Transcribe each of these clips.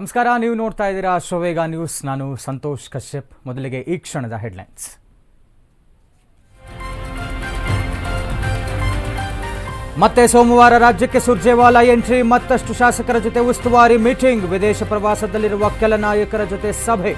ನಮಸ್ಕಾರ, ನೀವು ನೋಡ್ತಾ ಇದ್ದೀರಾ ಶೋವೇಗ ನ್ಯೂಸ್. ನಾನು ಸಂತೋಷ್ ಕಶ್ಯಪ್. ಮೊದಲಿಗೆ ಈ ಕ್ಷಣದ ಹೆಡ್ಲೈನ್ಸ್. ಮತ್ತೆ ಸೋಮವಾರ ರಾಜ್ಯಕ್ಕೆ ಸುರ್ಜೇವಾಲಾ ಎಂಟ್ರಿ. ಮತ್ತಷ್ಟು ಶಾಸಕರ ಜೊತೆ ಉಸ್ತುವಾರಿ ಮೀಟಿಂಗ್. ವಿದೇಶ ಪ್ರವಾಸದಲ್ಲಿರುವ ಕೆಲ ನಾಯಕರ ಜೊತೆ ಸಭೆ.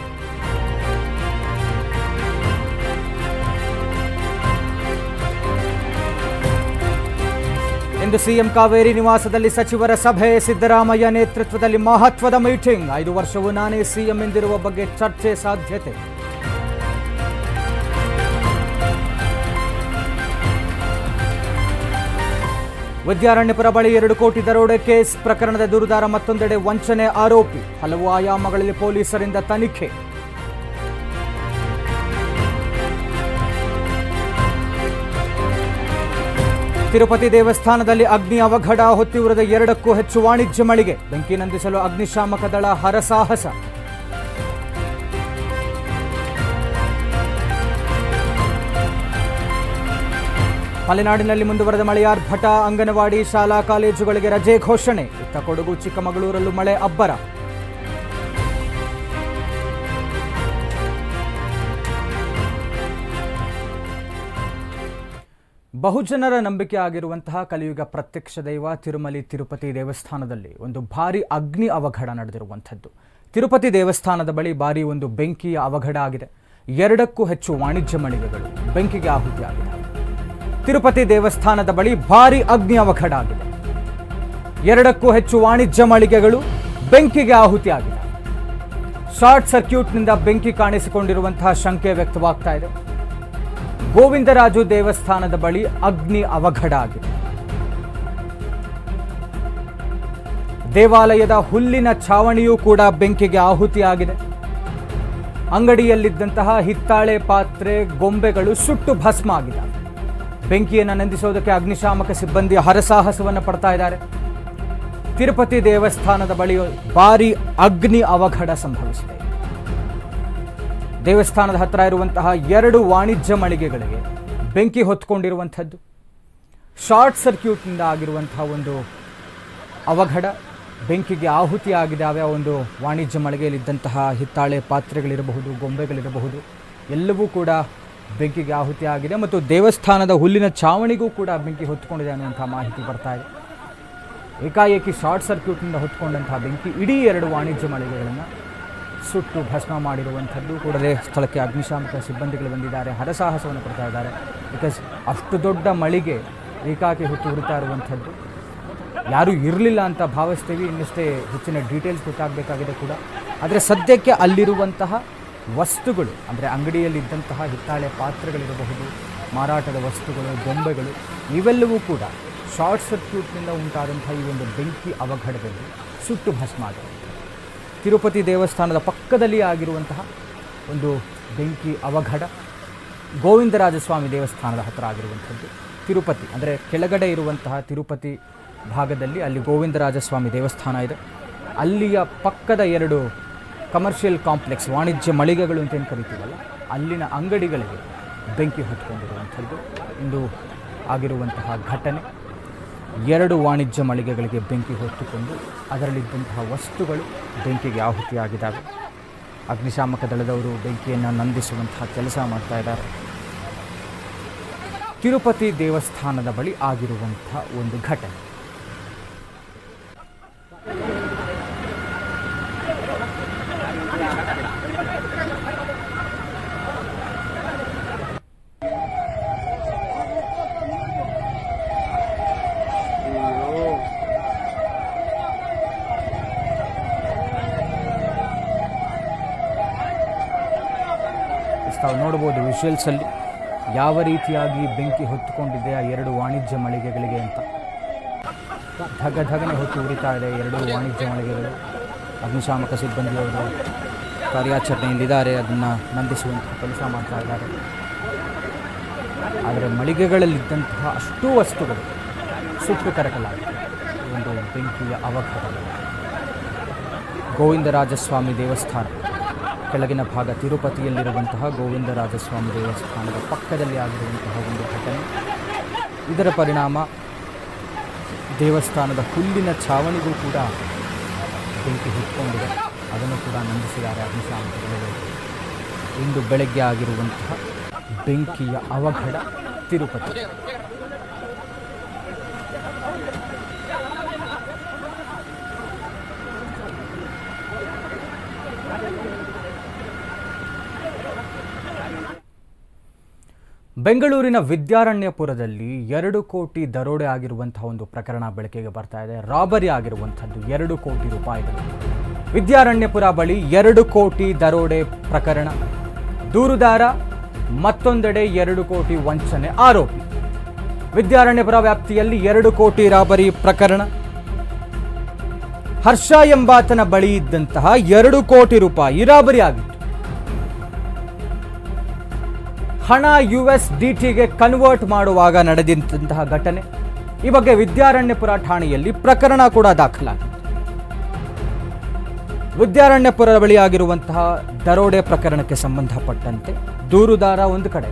ಇಂದು ಸಿಎಂ ಕಾವೇರಿ ನಿವಾಸದಲ್ಲಿ ಸಚಿವರ ಸಭೆ, ಸಿದ್ದರಾಮಯ್ಯ ನೇತೃತ್ವದಲ್ಲಿ ಮಹತ್ವದ ಮೀಟಿಂಗ್. ಐದು ವರ್ಷವೂ ನಾನೇ ಸಿಎಂ ಎಂದಿರುವ ಬಗ್ಗೆ ಚರ್ಚೆ ಸಾಧ್ಯತೆ. ವಿದ್ಯಾರಣ್ಯಪುರ ಬಳಿ ಎರಡು ಕೋಟಿ ದರೋಡೆ ಕೇಸ್ ಪ್ರಕರಣದ ದೂರುದಾರ ಮತ್ತೊಂದೆಡೆ ವಂಚನೆ ಆರೋಪಿ. ಹಲವು ಆಯಾಮಗಳಲ್ಲಿ ಪೊಲೀಸರಿಂದ ತನಿಖೆ. ತಿರುಪತಿ ದೇವಸ್ಥಾನದಲ್ಲಿ ಅಗ್ನಿ ಅವಘಡ ಹೊತ್ತಿವುರದ ಎರಡಕ್ಕೂ ಹೆಚ್ಚು ವಾಣಿಜ್ಯ ಮಳಿಗೆ. ಬೆಂಕಿ ನಂದಿಸಲು ಅಗ್ನಿಶಾಮಕ ದಳ ಹರಸಾಹಸ. ಮಲೆನಾಡಿನಲ್ಲಿ ಮುಂದುವರೆದ ಮಳೆಯಾರ್ಭಟ ಅಂಗನವಾಡಿ, ಶಾಲಾ, ಕಾಲೇಜುಗಳಿಗೆ ರಜೆ ಘೋಷಣೆ. ಇತ್ತ ಕೊಡಗು, ಚಿಕ್ಕಮಗಳೂರಲ್ಲೂ ಮಳೆ ಅಬ್ಬರ. ಬಹುಜನರ ನಂಬಿಕೆ ಆಗಿರುವಂತಹ ಕಲಿಯುಗ ಪ್ರತ್ಯಕ್ಷ ದೈವ ತಿರುಮಲಿ ತಿರುಪತಿ ದೇವಸ್ಥಾನದಲ್ಲಿ ಒಂದು ಭಾರಿ ಅಗ್ನಿ ಅವಘಡ ನಡೆದಿರುವಂಥದ್ದು. ತಿರುಪತಿ ದೇವಸ್ಥಾನದ ಬಳಿ ಭಾರಿ ಒಂದು ಬೆಂಕಿಯ ಅವಘಡ ಆಗಿದೆ. ಎರಡಕ್ಕೂ ಹೆಚ್ಚು ವಾಣಿಜ್ಯ ಮಳಿಗೆಗಳು ಬೆಂಕಿಗೆ ಆಹುತಿಯಾಗಿದೆ ತಿರುಪತಿ ದೇವಸ್ಥಾನದ ಬಳಿ ಭಾರಿ ಅಗ್ನಿ ಅವಘಡ ಆಗಿದೆ. ಎರಡಕ್ಕೂ ಹೆಚ್ಚು ವಾಣಿಜ್ಯ ಮಳಿಗೆಗಳು ಬೆಂಕಿಗೆ ಆಹುತಿಯಾಗಿದೆ ಶಾರ್ಟ್ ಸರ್ಕ್ಯೂಟ್ನಿಂದ ಬೆಂಕಿ ಕಾಣಿಸಿಕೊಂಡಿರುವಂತಹ ಶಂಕೆ ವ್ಯಕ್ತವಾಗ್ತಾ ಇದೆ. ಗೋವಿಂದರಾಜು ದೇವಸ್ಥಾನದ ಬಳಿ ಅಗ್ನಿ ಅವಘಡ ಆಗಿದೆ. ದೇವಾಲಯದ ಹುಲ್ಲಿನ ಛಾವಣಿಯೂ ಕೂಡ ಬೆಂಕಿಗೆ ಆಹುತಿಯಾಗಿದೆ. ಅಂಗಡಿಯಲ್ಲಿದ್ದಂತಹ ಹಿತ್ತಾಳೆ ಪಾತ್ರೆ, ಗೊಂಬೆಗಳು ಸುಟ್ಟು ಭಸ್ಮ ಆಗಿದೆ. ಬೆಂಕಿಯನ್ನು ನಂದಿಸೋದಕ್ಕೆ ಅಗ್ನಿಶಾಮಕ ಸಿಬ್ಬಂದಿ ಹರಸಾಹಸವನ್ನು ಪಡ್ತಾ ಇದ್ದಾರೆ. ತಿರುಪತಿ ದೇವಸ್ಥಾನದ ಬಳಿ ಭಾರಿ ಅಗ್ನಿ ಅವಘಡ ಸಂಭವಿಸಿದೆ. ದೇವಸ್ಥಾನದ ಹತ್ತಿರ ಇರುವಂತಹ ಎರಡು ವಾಣಿಜ್ಯ ಮಳಿಗೆಗಳಿಗೆ ಬೆಂಕಿ ಹೊತ್ಕೊಂಡಿರುವಂಥದ್ದು. ಶಾರ್ಟ್ ಸರ್ಕ್ಯೂಟ್ನಿಂದ ಆಗಿರುವಂತಹ ಒಂದು ಅವಘಡ, ಬೆಂಕಿಗೆ ಆಹುತಿಯಾಗಿದ್ದಾವೆ ಆ ಒಂದು ವಾಣಿಜ್ಯ ಮಳಿಗೆಯಲ್ಲಿದ್ದಂತಹ ಹಿತ್ತಾಳೆ ಪಾತ್ರೆಗಳಿರಬಹುದು, ಗೊಂಬೆಗಳಿರಬಹುದು, ಎಲ್ಲವೂ ಕೂಡ ಬೆಂಕಿಗೆ ಆಹುತಿಯಾಗಿದೆ ಮತ್ತು ದೇವಸ್ಥಾನದ ಹುಲ್ಲಿನ ಛಾವಣಿಗೂ ಕೂಡ ಬೆಂಕಿ ಹೊತ್ಕೊಂಡಿದೆ ಅನ್ನುವಂಥ ಮಾಹಿತಿ ಬರ್ತಾ ಇದೆ. ಏಕಾಏಕಿ ಶಾರ್ಟ್ ಸರ್ಕ್ಯೂಟ್ನಿಂದ ಹೊತ್ಕೊಂಡಂತಹ ಬೆಂಕಿ ಇಡೀ ಎರಡು ವಾಣಿಜ್ಯ ಮಳಿಗೆಗಳನ್ನು ಸುಟ್ಟು ಭಸ್ಮ ಮಾಡಿರುವಂಥದ್ದು. ಕೂಡಲೇ ಸ್ಥಳಕ್ಕೆ ಅಗ್ನಿಶಾಮಕ ಸಿಬ್ಬಂದಿಗಳು ಬಂದಿದ್ದಾರೆ. ಹರಸಾಹಸವನ್ನು ಕೊಡ್ತಾ ಇದ್ದಾರೆ. ಬಿಕಾಸ್ ಅಷ್ಟು ದೊಡ್ಡ ಮಳಿಗೆ ಏಕಾಕಿ ಹೊತ್ತು ಹುರಿತಾ ಇರುವಂಥದ್ದು. ಯಾರೂ ಇರಲಿಲ್ಲ ಅಂತ ಭಾವಿಸ್ತೀವಿ. ಇನ್ನಷ್ಟೇ ಹೆಚ್ಚಿನ ಡೀಟೇಲ್ಸ್ ಗೊತ್ತಾಗಬೇಕಾಗಿದೆ ಕೂಡ. ಆದರೆ ಸದ್ಯಕ್ಕೆ ಅಲ್ಲಿರುವಂತಹ ವಸ್ತುಗಳು, ಅಂದರೆ ಅಂಗಡಿಯಲ್ಲಿದ್ದಂತಹ ಹಿತ್ತಾಳೆ ಪಾತ್ರೆಗಳಿರಬಹುದು, ಮಾರಾಟದ ವಸ್ತುಗಳು, ಗೊಂಬೆಗಳು, ಇವೆಲ್ಲವೂ ಕೂಡ ಶಾರ್ಟ್ ಸರ್ಕ್ಯೂಟ್ನಿಂದ ಉಂಟಾದಂಥ ಈ ಒಂದು ಬೆಂಕಿ ಅವಘಡದಲ್ಲಿ ಸುಟ್ಟು ಭಸ್ಮ ಆಗಿರುತ್ತೆ ತಿರುಪತಿ ದೇವಸ್ಥಾನದ ಪಕ್ಕದಲ್ಲಿ ಆಗಿರುವಂತಹ ಒಂದು ಬೆಂಕಿ ಅವಘಡ ಗೋವಿಂದರಾಜಸ್ವಾಮಿ ದೇವಸ್ಥಾನದ ಹತ್ತಿರ ಆಗಿರುವಂಥದ್ದು. ತಿರುಪತಿ ಅಂದರೆ ಕೆಳಗಡೆ ಇರುವಂತಹ ತಿರುಪತಿ ಭಾಗದಲ್ಲಿ ಅಲ್ಲಿ ಗೋವಿಂದರಾಜಸ್ವಾಮಿ ದೇವಸ್ಥಾನ ಇದೆ. ಅಲ್ಲಿಯ ಪಕ್ಕದ ಎರಡು ಕಮರ್ಷಿಯಲ್ ಕಾಂಪ್ಲೆಕ್ಸ್ ವಾಣಿಜ್ಯ ಮಳಿಗೆಗಳು ಅಂತ ಏನು ಕರಿತೀವಲ್ಲ, ಅಲ್ಲಿನ ಅಂಗಡಿಗಳಿಗೆ ಬೆಂಕಿ ಹೊತ್ಕೊಂಡಿರುವಂಥದ್ದು. ಇಂದು ಆಗಿರುವಂತಹ ಘಟನೆ. ಎರಡು ವಾಣಿಜ್ಯ ಮಳಿಗೆಗಳಿಗೆ ಬೆಂಕಿ ಹೊತ್ತುಕೊಂಡು ಅದರಲ್ಲಿದ್ದಂತಹ ವಸ್ತುಗಳು ಬೆಂಕಿಗೆ ಆಹುತಿಯಾಗಿದ್ದಾವೆ. ಅಗ್ನಿಶಾಮಕ ದಳದವರು ಬೆಂಕಿಯನ್ನು ನಂದಿಸುವಂತಹ ಕೆಲಸ ಮಾಡ್ತಾ ಇದ್ದಾರೆ. ತಿರುಪತಿ ದೇವಸ್ಥಾನದ ಬಳಿ ಆಗಿರುವಂಥ ಒಂದು ಘಟನೆ. ವಿಷುವಲ್ಸಲ್ಲಿ ಯಾವ ರೀತಿಯಾಗಿ ಬೆಂಕಿ ಹೊತ್ತುಕೊಂಡಿದೆ ಆ ಎರಡು ವಾಣಿಜ್ಯ ಮಳಿಗೆಗಳಿಗೆ ಅಂತ. ಧಗ ಧಗನೆ ಹೊತ್ತು ಉರಿತಾ ಇದೆ ಎರಡು ವಾಣಿಜ್ಯ ಮಳಿಗೆಗಳು. ಅಗ್ನಿಶಾಮಕ ಸಿಬ್ಬಂದಿಯವರು ಕಾರ್ಯಾಚರಣೆಯಲ್ಲಿದ್ದಾರೆ, ಅದನ್ನು ನಂದಿಸುವಂತಹ ಕೆಲಸ ಮಾಡ್ತಾ ಇದ್ದಾರೆ. ಆದರೆ ಮಳಿಗೆಗಳಲ್ಲಿದ್ದಂತಹ ಅಷ್ಟೂ ವಸ್ತುಗಳು ಸುಟ್ಟು ಕರಕಲಾಗಿದೆ ಒಂದು ಬೆಂಕಿಯ ಅವಘಡ ಗೋವಿಂದರಾಜಸ್ವಾಮಿ ದೇವಸ್ಥಾನ. ಕೆಳಗಿನ ಭಾಗ ತಿರುಪತಿಯಲ್ಲಿರುವಂತಹ ಗೋವಿಂದರಾಜಸ್ವಾಮಿ ದೇವಸ್ಥಾನದ ಪಕ್ಕದಲ್ಲಿ ಆಗಿರುವಂತಹ ಒಂದು ಘಟನೆ. ಇದರ ಪರಿಣಾಮ ದೇವಸ್ಥಾನದ ಹುಲ್ಲಿನ ಛಾವಣಿಗೂ ಕೂಡ ಬೆಂಕಿ ಹೊತ್ಕೊಂಡಿದೆ. ಅದನ್ನು ಕೂಡ ನಂದಿಸಿದ್ದಾರೆ ಅಗ್ನಿಶಾಮಕಗಳು ಇಂದು ಬೆಳಗ್ಗೆ ಆಗಿರುವಂತಹ ಬೆಂಕಿಯ ಅವಘಡ ತಿರುಪತಿ. ಬೆಂಗಳೂರಿನ ವಿದ್ಯಾರಣ್ಯಪುರದಲ್ಲಿ ಎರಡು ಕೋಟಿ ದರೋಡೆ ಆಗಿರುವಂತಹ ಒಂದು ಪ್ರಕರಣ ಬೆಳಕಿಗೆ ಬರ್ತಾ ಇದೆ. ರಾಬರಿ ಆಗಿರುವಂಥದ್ದು ಎರಡು ಕೋಟಿ ರೂಪಾಯಿಗಳು. ವಿದ್ಯಾರಣ್ಯಪುರ ಬಳಿ ಎರಡು ಕೋಟಿ ದರೋಡೆ ಪ್ರಕರಣ, ದೂರುದಾರ, ಮತ್ತೊಂದೆಡೆ ಎರಡು ಕೋಟಿ ವಂಚನೆ ಆರೋಪಿ. ವಿದ್ಯಾರಣ್ಯಪುರ ವ್ಯಾಪ್ತಿಯಲ್ಲಿ ಎರಡು ಕೋಟಿ ರಾಬರಿ ಪ್ರಕರಣ, ಹರ್ಷ ಎಂಬಾತನ ಬಳಿ ಇದ್ದಂತಹ ಎರಡು ಕೋಟಿ ರೂಪಾಯಿ ರಾಬರಿ ಆಗಿತ್ತು. ಹಣ ಯು ಎಸ್ ಡಿ ಟಿಗೆ ಕನ್ವರ್ಟ್ ಮಾಡುವಾಗ ನಡೆದಂತಹ ಘಟನೆ. ಈ ಬಗ್ಗೆ ವಿದ್ಯಾರಣ್ಯಪುರ ಠಾಣೆಯಲ್ಲಿ ಪ್ರಕರಣ ಕೂಡ ದಾಖಲಾಗಿದೆ. ವಿದ್ಯಾರಣ್ಯಪುರ ಬಳಿ ಆಗಿರುವಂತಹ ದರೋಡೆ ಪ್ರಕರಣಕ್ಕೆ ಸಂಬಂಧಪಟ್ಟಂತೆ ದೂರುದಾರ ಒಂದು ಕಡೆ,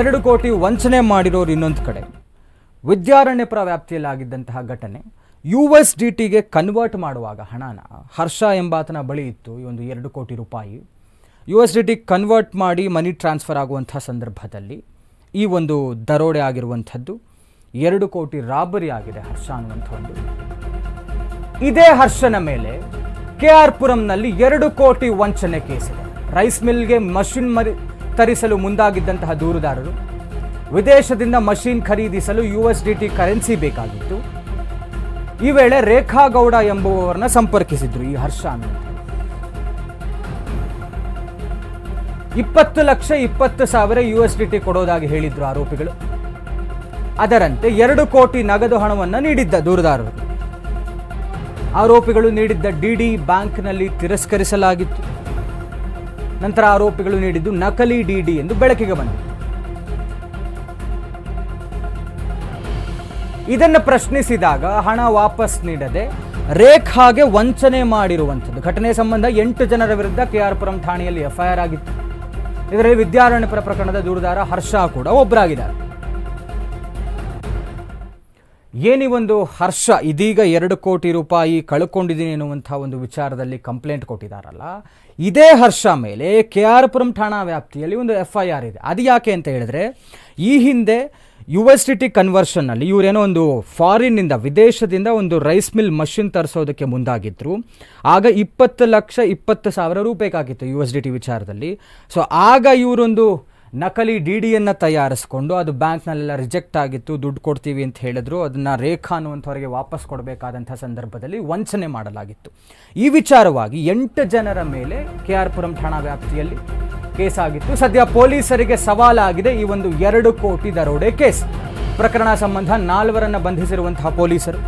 ಎರಡು ಕೋಟಿ ವಂಚನೆ ಮಾಡಿರೋರು ಇನ್ನೊಂದು ಕಡೆ. ವಿದ್ಯಾರಣ್ಯಪುರ ವ್ಯಾಪ್ತಿಯಲ್ಲಿ ಆಗಿದ್ದಂತಹ ಘಟನೆ, ಯು ಎಸ್ ಡಿ ಟಿಗೆ ಕನ್ವರ್ಟ್ ಮಾಡುವಾಗ ಹಣನ ಹರ್ಷ ಎಂಬಾತನ ಬಳಿ ಇತ್ತು, ಈ ಒಂದು ಎರಡು ಕೋಟಿ ರೂಪಾಯಿ. U S D T convert ಮಾಡಿ ಮನಿ ಟ್ರಾನ್ಸ್ಫರ್ ಆಗುವಂಥ ಸಂದರ್ಭದಲ್ಲಿ ಈ ಒಂದು ದರೋಡೆ ಆಗಿರುವಂಥದ್ದು ಎರಡು ಕೋಟಿ ರಾಬರಿ ಆಗಿದೆ ಹರ್ಷ ಅನ್ನುವಂಥ ಒಂದು. ಇದೇ ಹರ್ಷನ ಮೇಲೆ ಕೆ ಆರ್ ಪುರಂನಲ್ಲಿ ಎರಡು ಕೋಟಿ ವಂಚನೆ ಕೇಸಿದೆ ರೈಸ್ ಮಿಲ್ಗೆ ಮಷಿನ್ ಮರಿ ತರಿಸಲು ಮುಂದಾಗಿದ್ದಂತಹ ದೂರುದಾರರು ವಿದೇಶದಿಂದ ಮಷಿನ್ ಖರೀದಿಸಲು U S D T currency ಬೇಕಾಗಿತ್ತು. ಈ ವೇಳೆ ರೇಖಾ ಗೌಡ ಎಂಬುವವರನ್ನ ಸಂಪರ್ಕಿಸಿದ್ರು ಈ ಹರ್ಷ ಅನ್ನುವಂಥ. ಇಪ್ಪತ್ತು ಲಕ್ಷ ಇಪ್ಪತ್ತು ಸಾವಿರ ಯು ಎಸ್ ಡಿ ಕೊಡೋದಾಗಿ ಹೇಳಿದ್ರು ಆರೋಪಿಗಳು. ಅದರಂತೆ ಎರಡು ಕೋಟಿ ನಗದು ಹಣವನ್ನು ನೀಡಿದ್ದ ದೂರದಾರರು. ಆರೋಪಿಗಳು ನೀಡಿದ್ದ ಡಿಡಿ ಬ್ಯಾಂಕ್ನಲ್ಲಿ ತಿರಸ್ಕರಿಸಲಾಗಿತ್ತು. ನಂತರ ಆರೋಪಿಗಳು ನೀಡಿದ್ದು ನಕಲಿ ಡಿಡಿ ಎಂದು ಬೆಳಕಿಗೆ ಬಂದಿದೆ. ಇದನ್ನು ಪ್ರಶ್ನಿಸಿದಾಗ ಹಣ ವಾಪಸ್ ನೀಡದೆ ರೇಖಾಗೆ ವಂಚನೆ ಮಾಡಿರುವಂಥದ್ದು. ಘಟನೆ ಸಂಬಂಧ ಎಂಟು ಜನರ ವಿರುದ್ಧ ಕೆಆರ್ಪುರಂ ಠಾಣೆಯಲ್ಲಿ ಎಫ್ಐಆರ್ ಆಗಿತ್ತು. ಇದರಲ್ಲಿ ವಿದ್ಯಾರಣ್ಯಪುರ ಪ್ರಕರಣದ ದೂರುದಾರ ಹರ್ಷ ಕೂಡ ಒಬ್ಬರಾಗಿದ್ದಾರೆ. ಏನಿ ಒಂದು ಹರ್ಷ, ಇದೀಗ ಎರಡು ಕೋಟಿ ರೂಪಾಯಿ ಕಳ್ಕೊಂಡಿದ್ದೀನಿ ಎನ್ನುವಂಥ ಒಂದು ವಿಚಾರದಲ್ಲಿ ಕಂಪ್ಲೇಂಟ್ ಕೊಟ್ಟಿದ್ದಾರಲ್ಲ ಇದೇ ಹರ್ಷ ಮೇಲೆ ಕೆ ಆರ್ ಪುರಂ ಠಾಣಾ ವ್ಯಾಪ್ತಿಯಲ್ಲಿ ಒಂದು ಎಫ್ ಐ ಆರ್ ಇದೆ. ಅದು ಯಾಕೆ ಅಂತ ಹೇಳಿದ್ರೆ, ಈ ಹಿಂದೆ ಯು ಎಸ್ ಡಿ ಟಿ ಕನ್ವರ್ಷನ್ನಲ್ಲಿ ಇವರೇನೋ ಒಂದು ಫಾರಿನ್ನಿಂದ ವಿದೇಶದಿಂದ ಒಂದು ರೈಸ್ ಮಿಲ್ ಮಷಿನ್ ತರಿಸೋದಕ್ಕೆ ಮುಂದಾಗಿದ್ದರು ಆಗ ಇಪ್ಪತ್ತು ಲಕ್ಷ ಇಪ್ಪತ್ತು ಸಾವಿರ ರೂಪಾಯಿಗಾಗಿತ್ತು ಯು ಎಸ್ ಡಿ ಟಿ ವಿಚಾರದಲ್ಲಿ. ಸೊ ಆಗ ಇವರೊಂದು ನಕಲಿ ಡಿ ಡಿಯನ್ನು ತಯಾರಿಸ್ಕೊಂಡು ಅದು ಬ್ಯಾಂಕ್ನಲ್ಲೆಲ್ಲ ರಿಜೆಕ್ಟ್ ಆಗಿತ್ತು, ದುಡ್ಡು ಕೊಡ್ತೀವಿ ಅಂತ ಹೇಳಿದ್ರು, ಅದನ್ನು ರೇಖಾ ಅನ್ನುವಂಥವರಿಗೆ ವಾಪಸ್ ಕೊಡಬೇಕಾದಂಥ ಸಂದರ್ಭದಲ್ಲಿ ವಂಚನೆ ಮಾಡಲಾಗಿತ್ತು. ಈ ವಿಚಾರವಾಗಿ ಎಂಟು ಜನರ ಮೇಲೆ ಕೆ ಆರ್ ಪುರಂ ಠಾಣಾ ವ್ಯಾಪ್ತಿಯಲ್ಲಿ ಕೇಸ್ ಆಗಿತ್ತು ಸದ್ಯ ಪೊಲೀಸರಿಗೆ ಸವಾಲಾಗಿದೆ, ಈ ಒಂದು ಎರಡು ಕೋಟಿ ದರೋಡೆ ಕೇಸ್. ಪ್ರಕರಣ ಸಂಬಂಧ ನಾಲ್ವರನ್ನು ಬಂಧಿಸಿರುವಂತಹ ಪೊಲೀಸರು.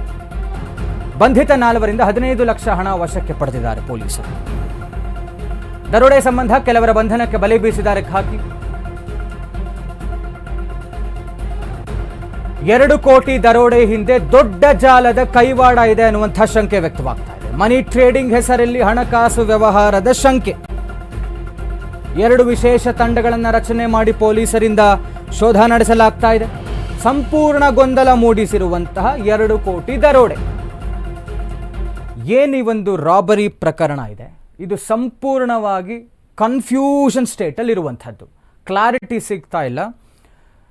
ಬಂಧಿತ ನಾಲ್ವರಿಂದ ಹದಿನೈದು ಲಕ್ಷ ಹಣ ವಶಕ್ಕೆ ಪಡೆದಿದ್ದಾರೆ ಪೊಲೀಸರು. ದರೋಡೆ ಸಂಬಂಧ ಕೆಲವರ ಬಂಧನಕ್ಕೆ ಬಲೆ ಬೀಸಿದ್ದಾರೆ ಖಾಕಿ. ಎರಡು ಕೋಟಿ ದರೋಡೆ ಹಿಂದೆ ದೊಡ್ಡ ಜಾಲದ ಕೈವಾಡ ಇದೆ ಅನ್ನುವಂಥ ಶಂಕೆ ವ್ಯಕ್ತವಾಗ್ತಾ ಇದೆ. ಮನಿ ಟ್ರೇಡಿಂಗ್ ಹೆಸರಲ್ಲಿ ಹಣಕಾಸು ವ್ಯವಹಾರದ ಶಂಕೆ. ಎರಡು ವಿಶೇಷ ತಂಡಗಳನ್ನು ರಚನೆ ಮಾಡಿ ಪೊಲೀಸರಿಂದ ಶೋಧ ನಡೆಸಲಾಗ್ತಾ ಇದೆ. ಸಂಪೂರ್ಣ ಗೊಂದಲ ಮೂಡಿಸಿರುವಂತಹ ಎರಡು ಕೋಟಿ ದರೋಡೆ. ಏನು ಈ ಒಂದು ರಾಬರಿ ಪ್ರಕರಣ ಇದೆ? ಇದು ಸಂಪೂರ್ಣವಾಗಿ ಕನ್ಫ್ಯೂಷನ್ ಸ್ಟೇಟಲ್ಲಿ ಇರುವಂಥದ್ದು ಕ್ಲಾರಿಟಿ ಸಿಗ್ತಾ ಇಲ್ಲ.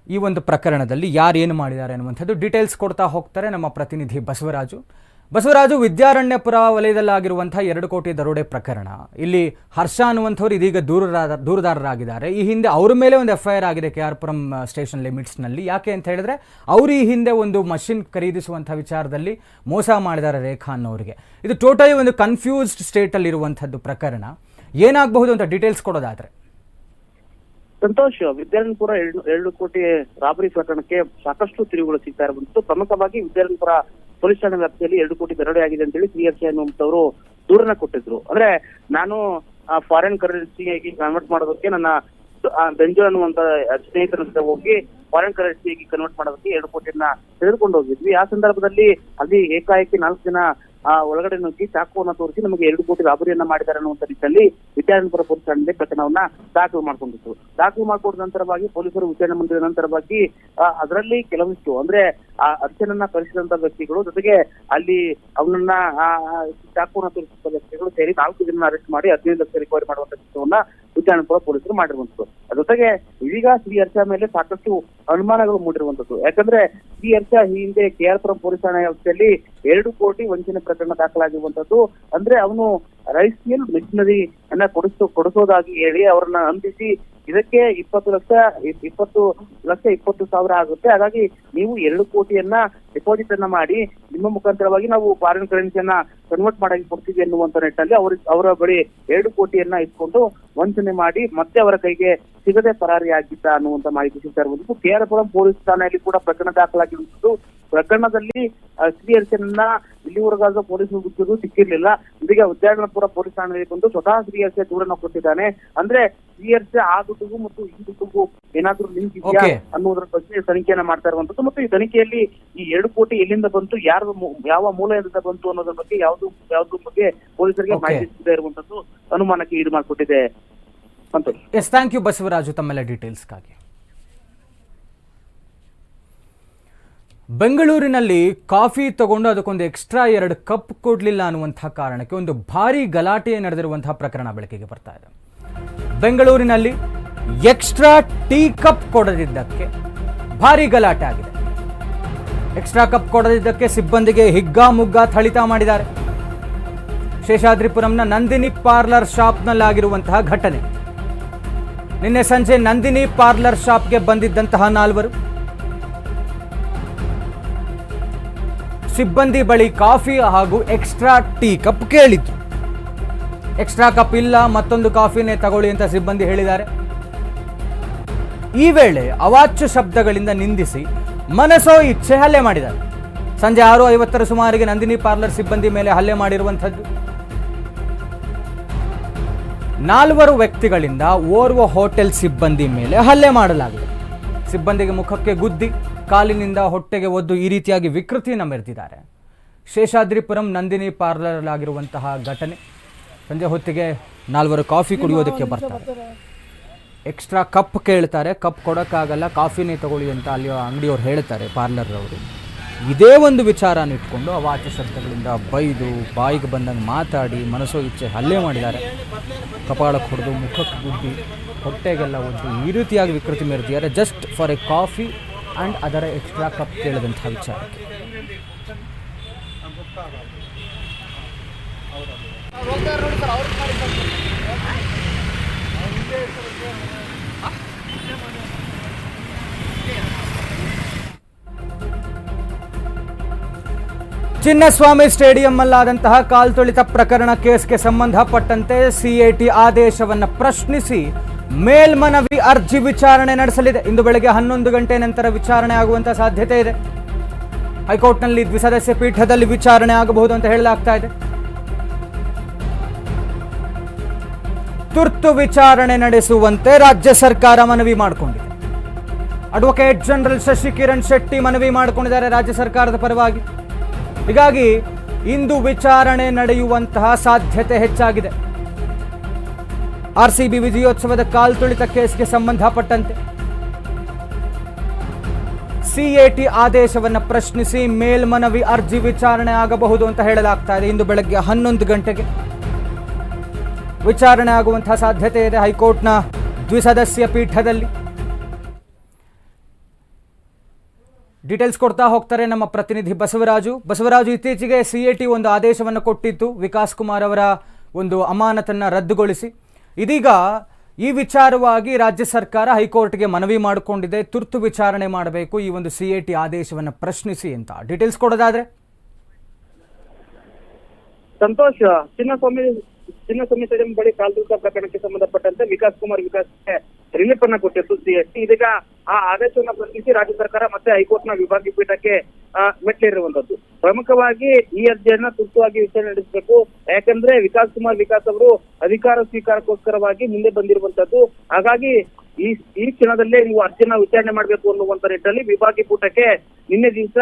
ಈ ಒಂದು ಪ್ರಕರಣದಲ್ಲಿ ಯಾರು ಏನು ಮಾಡಿದ್ದಾರೆ ಅನ್ನುವಂಥದ್ದು ಡೀಟೇಲ್ಸ್ ಕೊಡ್ತಾ ಹೋಗ್ತಾರೆ ನಮ್ಮ ಪ್ರತಿನಿಧಿ ಬಸವರಾಜು. ಬಸವರಾಜು, ವಿದ್ಯಾರಣ್ಯಪುರ ವಲಯದಲ್ಲಾಗಿರುವಂಥ ಎರಡು ಕೋಟಿ ದರೋಡೆ ಪ್ರಕರಣ. ಇಲ್ಲಿ ಹರ್ಷ ಅನ್ನುವಂಥವ್ರು ಇದೀಗ ದೂರದಾರ ದೂರದಾರರಾಗಿದ್ದಾರೆ. ಈ ಹಿಂದೆ ಅವ್ರ ಮೇಲೆ ಒಂದು ಎಫ್ ಐ ಆರ್ ಆಗಿದೆ ಕೆ ಆರ್ ಪುರಂ ಸ್ಟೇಷನ್ ಲಿಮಿಟ್ಸ್ನಲ್ಲಿ. ಯಾಕೆ ಅಂತ ಹೇಳಿದ್ರೆ, ಅವರು ಈ ಹಿಂದೆ ಒಂದು ಮಷಿನ್ ಖರೀದಿಸುವಂಥ ವಿಚಾರದಲ್ಲಿ ಮೋಸ ಮಾಡಿದ್ದಾರೆ ರೇಖಾ ಅನ್ನೋರಿಗೆ. ಇದು ಟೋಟಲಿ ಒಂದು ಕನ್ಫ್ಯೂಸ್ಡ್ ಸ್ಟೇಟಲ್ಲಿ ಇರುವಂಥದ್ದು ಪ್ರಕರಣ. ಏನಾಗಬಹುದು ಅಂತ ಡೀಟೇಲ್ಸ್ ಕೊಡೋದಾದ್ರೆ ಸಂತೋಷ್. ವಿದ್ಯಾರಣ್ಯಪುರ ಎರಡು ಎರಡು ಕೋಟಿ ರಾಬರಿ ಪ್ರಕರಣಕ್ಕೆ ಸಾಕಷ್ಟು ತಿರುವುಗಳು ಸಿಗ್ತಾ ಇರುವಂತದ್ದು. ಪ್ರಮುಖವಾಗಿ ವಿದ್ಯಾರಣ್ಯಪುರ ಪೊಲೀಸ್ ಠಾಣೆ ವ್ಯಾಪ್ತಿಯಲ್ಲಿ ಎರಡು ಕೋಟಿ ದರೋಡೆ ಆಗಿದೆ ಅಂತ ಹೇಳಿ ಸಿಆರ್ಸಿ ಅನ್ನುವಂಥವ್ರು ದೂರನ್ನ ಕೊಟ್ಟಿದ್ರು. ಅಂದ್ರೆ ನಾನು ಫಾರಿನ್ ಕರೆನ್ಸಿಗೆ ಕನ್ವರ್ಟ್ ಮಾಡೋದಕ್ಕೆ ನನ್ನ ಬೆಂಜು ಅನ್ನುವಂತ ಸ್ನೇಹಿತರ ಜೊತೆ ಹೋಗಿ ಫಾರಿನ್ ಕರೆನ್ಸಿಗೆ ಕನ್ವರ್ಟ್ ಮಾಡೋದಕ್ಕೆ ಎರಡು ಕೋಟಿಯನ್ನ ತೆಗೆದುಕೊಂಡು ಹೋಗಿದ್ವಿ. ಆ ಸಂದರ್ಭದಲ್ಲಿ ಅಲ್ಲಿ ಏಕಾಏಕಿ ನಾಲ್ಕು ಜನ ಆ ಒಳಗಡೆ ನುಗ್ಗಿ ಚಾಕುವನ್ನ ತೋರಿಸಿ ನಮಗೆ ಎರಡು ಕೋಟಿ ರಾಬರಿಯನ್ನ ಮಾಡಿದ್ದಾರೆ ಅನ್ನುವಂತ ನಿಟ್ಟಿನಲ್ಲಿ ವಿದ್ಯಾನಂದಪುರ ಪೊಲೀಸ್ ಠಾಣೆ ಪ್ರಕರಣವನ್ನ ದಾಖಲು ಮಾಡ್ಕೊಂಡಿತ್ತು. ದಾಖಲು ಮಾಡ್ಕೊಂಡ ನಂತರವಾಗಿ ಪೊಲೀಸರು ವಿಚಾರಣೆ ಮಾಡಿದ ನಂತರವಾಗಿ ಅದರಲ್ಲಿ ಕೆಲವಿಷ್ಟು ಅಂದ್ರೆ, ಆ, ಅರ್ಚನನ್ನ ಕಳಿಸಿದಂತ ವ್ಯಕ್ತಿಗಳು ಜೊತೆಗೆ ಅಲ್ಲಿ ಅವನನ್ನ ಚಾಕುವನ್ನ ತೋರಿಸಿದ ವ್ಯಕ್ತಿಗಳು ಸೇರಿ ನಾಲ್ಕು ಜನ ಅರೆಸ್ಟ್ ಮಾಡಿ ಹದಿನೈದು ಲಕ್ಷ ರಿಕವರಿ ಮಾಡುವಂತ ಕೆಲಸವನ್ನ ವಿಚಾರಣಪುರ ಪೊಲೀಸರು ಮಾಡಿರುವಂತದ್ದು. ಜೊತೆಗೆ ಇದೀಗ ಶ್ರೀ ಅರ್ಚಾ ಮೇಲೆ ಸಾಕಷ್ಟು ಅನುಮಾನಗಳು ಮೂಡಿರುವಂತದ್ದು. ಯಾಕಂದ್ರೆ ಈ ಹಿಂದೆ ಕೆ ಆರ್ ಪುರಂ ಪೊಲೀಸ್ ಠಾಣೆ ವ್ಯಾಪ್ತಿಯಲ್ಲಿ ಎರಡು ಕೋಟಿ ವಂಚನೆ ಪ್ರಕರಣ ದಾಖಲಾಗಿರುವಂತದ್ದು ಅಂದ್ರೆ ಅವನು ರೈಸ್ ಮಿಲ್ ಮಿಷನರಿ ಅನ್ನ ಕೊಡಿಸೋ, ಕೊಡಿಸೋದಾಗಿ ಹೇಳಿ ಅವರನ್ನ ನಂಬಿಸಿ ಇದಕ್ಕೆ ಇಪ್ಪತ್ತು ಲಕ್ಷ ಇಪ್ಪತ್ತು ಲಕ್ಷ ಇಪ್ಪತ್ತು ಸಾವಿರ ಆಗುತ್ತೆ. ಹಾಗಾಗಿ ನೀವು ಎರಡು ಕೋಟಿಯನ್ನ ಡೆಪಾಸಿಟ್ ಅನ್ನ ಮಾಡಿ ನಿಮ್ಮ ಮುಖಾಂತರವಾಗಿ ನಾವು ಫಾರಿನ್ ಕರೆನ್ಸಿಯನ್ನ ಕನ್ವರ್ಟ್ ಮಾಡಾಗಿ ಕೊಡ್ತೀವಿ ಅನ್ನುವಂತ ನಿಟ್ಟಲ್ಲಿ ಅವ್ರ ಅವರ ಬಳಿ ಎರಡು ಕೋಟಿಯನ್ನ ಇಟ್ಕೊಂಡು ವಂಚನೆ ಮಾಡಿ ಮತ್ತೆ ಅವರ ಕೈಗೆ ಸಿಗದೆ ಪರಾರಿಯಾಗಿದ್ದ ಅನ್ನುವಂತ ಮಾಹಿತಿ ಸಿಗ್ತಾ ಇರುವಂತದ್ದು ಕೇರಪುರಂ ಪೊಲೀಸ್ ಠಾಣೆಯಲ್ಲಿ ಕೂಡ ಪ್ರಕರಣ ದಾಖಲಾಗಿರುವಂತದ್ದು ಪ್ರಕರಣದಲ್ಲಿ ಆ, ಶ್ರೀ ಹರ್ಷನನ್ನ ಇಲ್ಲಿವರೆಗಾದ ಪೊಲೀಸ್ ಗುರುತು ಸಿಕ್ಕಿರ್ಲಿಲ್ಲ. ಇದೀಗ ಉದ್ಯಾನಪುರ ಪೊಲೀಸ್ ಠಾಣೆಯಲ್ಲಿ ಬಂದು ಸ್ವತಃ ಶ್ರೀ ಹರ್ಷ ದೂರನ್ನ ಕೊಟ್ಟಿದ್ದಾನೆ. ಅಂದ್ರೆ ಶ್ರೀ ಹರ್ಷ ಆ ದುಡ್ಡುಗೂ ಮತ್ತು ಈ ದುಡ್ಡುಗೂ ಏನಾದ್ರೂ ಲಿಂಕ್ ಇದೆಯಾ. ಅನ್ನೋದ್ರ ಬಗ್ಗೆ ತನಿಖೆಯನ್ನ ಮಾಡ್ತಾ ಇರುವಂತದ್ದು ಮತ್ತು ಈ ತನಿಖೆಯಲ್ಲಿ ಈ ಎರಡು ಕೋಟಿ ಎಲ್ಲಿಂದ ಬಂತು ಯಾರ ಯಾವ ಮೂಲದಿಂದ ಬಂತು ಅನ್ನೋದ್ರ ಬಗ್ಗೆ ಯಾವ್ದು ಯಾವ್ದ್ರ ಬಗ್ಗೆ ಪೊಲೀಸರಿಗೆ ಮಾಹಿತಿ ಸಿಗದೇ ಇರುವಂತದ್ದು ಅನುಮಾನಕ್ಕೆ ಈಡು ಮಾಡಿಕೊಟ್ಟಿದೆ. ಎಸ್ ಥ್ಯಾಂಕ್ ಯು ಬಸವರಾಜು ತಮ್ಮೆಲ್ಲ ಡೀಟೇಲ್ಸ್ಗಾಗಿ ಬೆಂಗಳೂರಿನಲ್ಲಿ ಕಾಫಿ ತಗೊಂಡು ಅದಕ್ಕೊಂದು ಎಕ್ಸ್ಟ್ರಾ ಎರಡು ಕಪ್ ಕೊಡಲಿಲ್ಲ ಅನ್ನುವಂತಹ ಕಾರಣಕ್ಕೆ ಒಂದು ಭಾರಿ ಗಲಾಟೆ ನಡೆದಿರುವಂತಹ ಪ್ರಕರಣ ಬೆಳಕಿಗೆ ಬರ್ತಾ ಇದೆ. ಬೆಂಗಳೂರಿನಲ್ಲಿ ಎಕ್ಸ್ಟ್ರಾ ಟೀ ಕಪ್ ಕೊಡದಿದ್ದಕ್ಕೆ ಭಾರಿ ಗಲಾಟೆ ಆಗಿದೆ. ಎಕ್ಸ್ಟ್ರಾ ಕಪ್ ಕೊಡದಿದ್ದಕ್ಕೆ ಸಿಬ್ಬಂದಿಗೆ ಹಿಗ್ಗಾಮುಗ್ಗಾ ಥಳಿತ ಮಾಡಿದ್ದಾರೆ. ಶೇಷಾದ್ರಿಪುರಂನ ನಂದಿನಿ ಪಾರ್ಲರ್ ಶಾಪ್ನಲ್ಲಾಗಿರುವಂತಹ ಘಟನೆ. ನಿನ್ನೆ ಸಂಜೆ ನಂದಿನಿ ಪಾರ್ಲರ್ ಶಾಪ್ಗೆ ಬಂದಿದ್ದಂತಹ ನಾಲ್ವರು. ಸಿಬ್ಬಂದಿ ಬಳಿ ಕಾಫಿ ಹಾಗೂ ಎಕ್ಸ್ಟ್ರಾ ಟೀ ಕಪ್ ಕೇಳಿದ್ರು. ಎಕ್ಸ್ಟ್ರಾ ಕಪ್ ಇಲ್ಲ, ಮತ್ತೊಂದು ಕಾಫಿನೇ ತಗೊಳ್ಳಿ ಅಂತ ಸಿಬ್ಬಂದಿ ಹೇಳಿದ್ದಾರೆ. ಈ ವೇಳೆ ಅವಾಚ್ಯ ಶಬ್ದಗಳಿಂದ ನಿಂದಿಸಿ ಮನಸೋ ಇಚ್ಛೆ ಹಲ್ಲೆ ಮಾಡಿದ್ದಾರೆ. ಸಂಜೆ ಆರು ಐವತ್ತರ ಸುಮಾರಿಗೆ ನಂದಿನಿ ಪಾರ್ಲರ್ ಸಿಬ್ಬಂದಿ ಮೇಲೆ ಹಲ್ಲೆ ಮಾಡಿರುವಂಥದ್ದು. ನಾಲ್ವರು ವ್ಯಕ್ತಿಗಳಿಂದ ಓರ್ವ ಹೋಟೆಲ್ ಸಿಬ್ಬಂದಿ ಮೇಲೆ ಹಲ್ಲೆ ಮಾಡಲಾಗಿದೆ. ಸಿಬ್ಬಂದಿಗೆ ಮುಖಕ್ಕೆ ಗುದ್ದಿ ಕಾಲಿನಿಂದ ಹೊಟ್ಟೆಗೆ ಒದ್ದು ಈ ರೀತಿಯಾಗಿ ವಿಕೃತಿಯನ್ನು ಮೆರೆದಿದ್ದಾರೆ. ಶೇಷಾದ್ರಿಪುರಂ ನಂದಿನಿ ಪಾರ್ಲರ್ ಆಗಿರುವಂತಹ ಘಟನೆ. ಸಂಜೆ ಹೊತ್ತಿಗೆ ನಾಲ್ವರು ಕಾಫಿ ಕುಡಿಯೋದಕ್ಕೆ ಬರ್ತಾರೆ. ಎಕ್ಸ್ಟ್ರಾ ಕಪ್ ಕೇಳ್ತಾರೆ. ಕಪ್ ಕೊಡೋಕ್ಕಾಗಲ್ಲ. ಕಾಫಿನೇ ತಗೊಳ್ಳಿ ಅಂತ ಅಲ್ಲಿ ಅಂಗಡಿಯವ್ರು ಹೇಳ್ತಾರೆ ಪಾರ್ಲರ್ ಅವರು ಇದೇ ಒಂದು ವಿಚಾರನ ಇಟ್ಕೊಂಡು ಅವಾಚ್ಯ ಶಬ್ದಗಳಿಂದ ಬೈದು, ಬಾಯಿಗೆ ಬಂದಂಗೆ ಮಾತಾಡಿ, ಮನಸ್ಸೋ ಇಚ್ಛೆ ಹಲ್ಲೆ ಮಾಡಿದ್ದಾರೆ. ಕಪಾಳಕ್ಕೆ ಹೊಡೆದು, ಮುಖಕ್ಕೆ ಗುದ್ದಿ, ಹೊಟ್ಟೆಗೆಲ್ಲ ಒಂದು ಈ ರೀತಿಯಾಗಿ ವಿಕೃತಿ ಮೆರೆದಿದ್ದಾರೆ. Just for a coffee and ಅದರ ಎಕ್ಸ್ಟ್ರಾ ಕಪ್ ಕೇಳಿದಂಥ ವಿಚಾರಕ್ಕೆ. ಚಿನ್ನಸ್ವಾಮಿ ಸ್ಟೇಡಿಯಂನಲ್ಲಾದಂತಹ ಕಾಲ್ತುಳಿತ ಪ್ರಕರಣ ಕೇಸ್ಗೆ ಸಂಬಂಧಪಟ್ಟಂತೆ ಸಿಎಟಿ ಆದೇಶವನ್ನು ಪ್ರಶ್ನಿಸಿ ಮೇಲ್ಮನವಿ ಅರ್ಜಿ ವಿಚಾರಣೆ ನಡೆಸಲಿದೆ. ಇಂದು ಬೆಳಗ್ಗೆ ಹನ್ನೊಂದು ಗಂಟೆ ನಂತರ ವಿಚಾರಣೆ ಆಗುವಂತಹ ಸಾಧ್ಯತೆ ಇದೆ. ಹೈಕೋರ್ಟ್ನಲ್ಲಿ ದ್ವಿಸದಸ್ಯ ಪೀಠದಲ್ಲಿ ವಿಚಾರಣೆ ಆಗಬಹುದು ಅಂತ ಹೇಳಲಾಗ್ತಾ ಇದೆ. ತುರ್ತು ವಿಚಾರಣೆ ನಡೆಸುವಂತೆ ರಾಜ್ಯ ಸರ್ಕಾರ ಮನವಿ ಮಾಡಿಕೊಂಡಿದೆ. ಅಡ್ವೊಕೇಟ್ ಜನರಲ್ ಶಶಿಕಿರಣ್ ಶೆಟ್ಟಿ ಮನವಿ ಮಾಡಿಕೊಂಡಿದ್ದಾರೆ ರಾಜ್ಯ ಸರ್ಕಾರದ ಪರವಾಗಿ. ಹೀಗಾಗಿ ಇಂದು ವಿಚಾರಣೆ ನಡೆಯುವಂತಹ ಸಾಧ್ಯತೆ ಹೆಚ್ಚಾಗಿದೆ. ಆರ್ಸಿಬಿ ವಿಜಯೋತ್ಸವದ ಕಾಲ್ತುಳಿತ ಕೇಸ್ಗೆ ಸಂಬಂಧಪಟ್ಟಂತೆ ಸಿಎಟಿ ಆದೇಶವನ್ನು ಪ್ರಶ್ನಿಸಿ ಮೇಲ್ಮನವಿ ಅರ್ಜಿ ವಿಚಾರಣೆ ಆಗಬಹುದು ಅಂತ ಹೇಳಲಾಗ್ತಾ ಇದೆ. ಇಂದು ಬೆಳಗ್ಗೆ ಹನ್ನೊಂದು ಗಂಟೆಗೆ ವಿಚಾರಣೆ ಆಗುವಂತಹ ಸಾಧ್ಯತೆ ಇದೆ ಹೈಕೋರ್ಟ್ನ ದ್ವಿಸದಸ್ಯ ಪೀಠದಲ್ಲಿ. ಡೀಟೇಲ್ಸ್ ಕೊಡ್ತಾ ಹೋಗ್ತಾರೆ ನಮ್ಮ ಪ್ರತಿನಿಧಿ ಬಸವರಾಜು. ಬಸವರಾಜು ಇತ್ತೀಚೆಗೆ ಸಿ ಎ ಟಿ ಒಂದು ಆದೇಶವನ್ನು ಕೊಟ್ಟಿತ್ತು. ವಿಕಾಸ್ ಕುಮಾರ್ ಅವರ ಒಂದು ಅಮಾನತನ್ನು ರದ್ದುಗೊಳಿಸಿ. ಇದೀಗ ಈ ವಿಚಾರವಾಗಿ ರಾಜ್ಯ ಸರ್ಕಾರ ಹೈಕೋರ್ಟ್ಗೆ ಮನವಿ ಮಾಡಿಕೊಂಡಿದೆ. ತುರ್ತು ವಿಚಾರಣೆ ಮಾಡಬೇಕು ಈ ಒಂದು ಸಿ ಎ ಟಿ ಆದೇಶವನ್ನು ಪ್ರಶ್ನಿಸಿ ಅಂತ. ಡೀಟೇಲ್ಸ್ ಕೊಡೋದಾದ್ರೆ. ಸಂತೋಷ್, ಚಿನ್ನಸ್ವಾಮಿ ಚಿನ್ನಸ್ವಾಮಿ ಸ್ಟೇಡಿಯಂ ಬಳಿ ಕಾಲ್ತುಳಿತ ಪ್ರಕರಣಕ್ಕೆ ಸಂಬಂಧಪಟ್ಟಂತೆ ವಿಕಾಸ್ ಕುಮಾರ್ ವಿಕಾಸ್ಗೆ ರಿಲೀಫ್ ಅನ್ನ ಕೊಟ್ಟಿತ್ತು ಟಿ. ಇದೀಗ ಆ ಆದೇಶವನ್ನು ಪ್ರಶ್ನಿಸಿ ರಾಜ್ಯ ಸರ್ಕಾರ ಮತ್ತೆ ಹೈಕೋರ್ಟ್ನ ವಿಭಾಗೀಯ ಪೀಠಕ್ಕೆ ಮೆಟ್ಟಲಿರುವಂತದ್ದು ಪ್ರಮುಖವಾಗಿ ಈ ಅರ್ಜಿಯನ್ನ ತುರ್ತುವಾಗಿ ವಿಚಾರಣೆ ನಡೆಸಬೇಕು. ಯಾಕಂದ್ರೆ ವಿಕಾಸ್ ಕುಮಾರ್ ವಿಕಾಸ್ ಅವರು ಅಧಿಕಾರ ಸ್ವೀಕಾರಕ್ಕೋಸ್ಕರವಾಗಿ ಮುಂದೆ ಬಂದಿರುವಂತದ್ದು ಹಾಗಾಗಿ ಈ ಈ ಕ್ಷಣದಲ್ಲೇ ನೀವು ಅರ್ಜಿಯನ್ನ ವಿಚಾರಣೆ ಮಾಡಬೇಕು ಅನ್ನುವಂತ ನಿಟ್ಟಲ್ಲಿ ವಿಭಾಗೀಯ ಪೀಠಕ್ಕೆ ನಿನ್ನೆ ದಿವಸ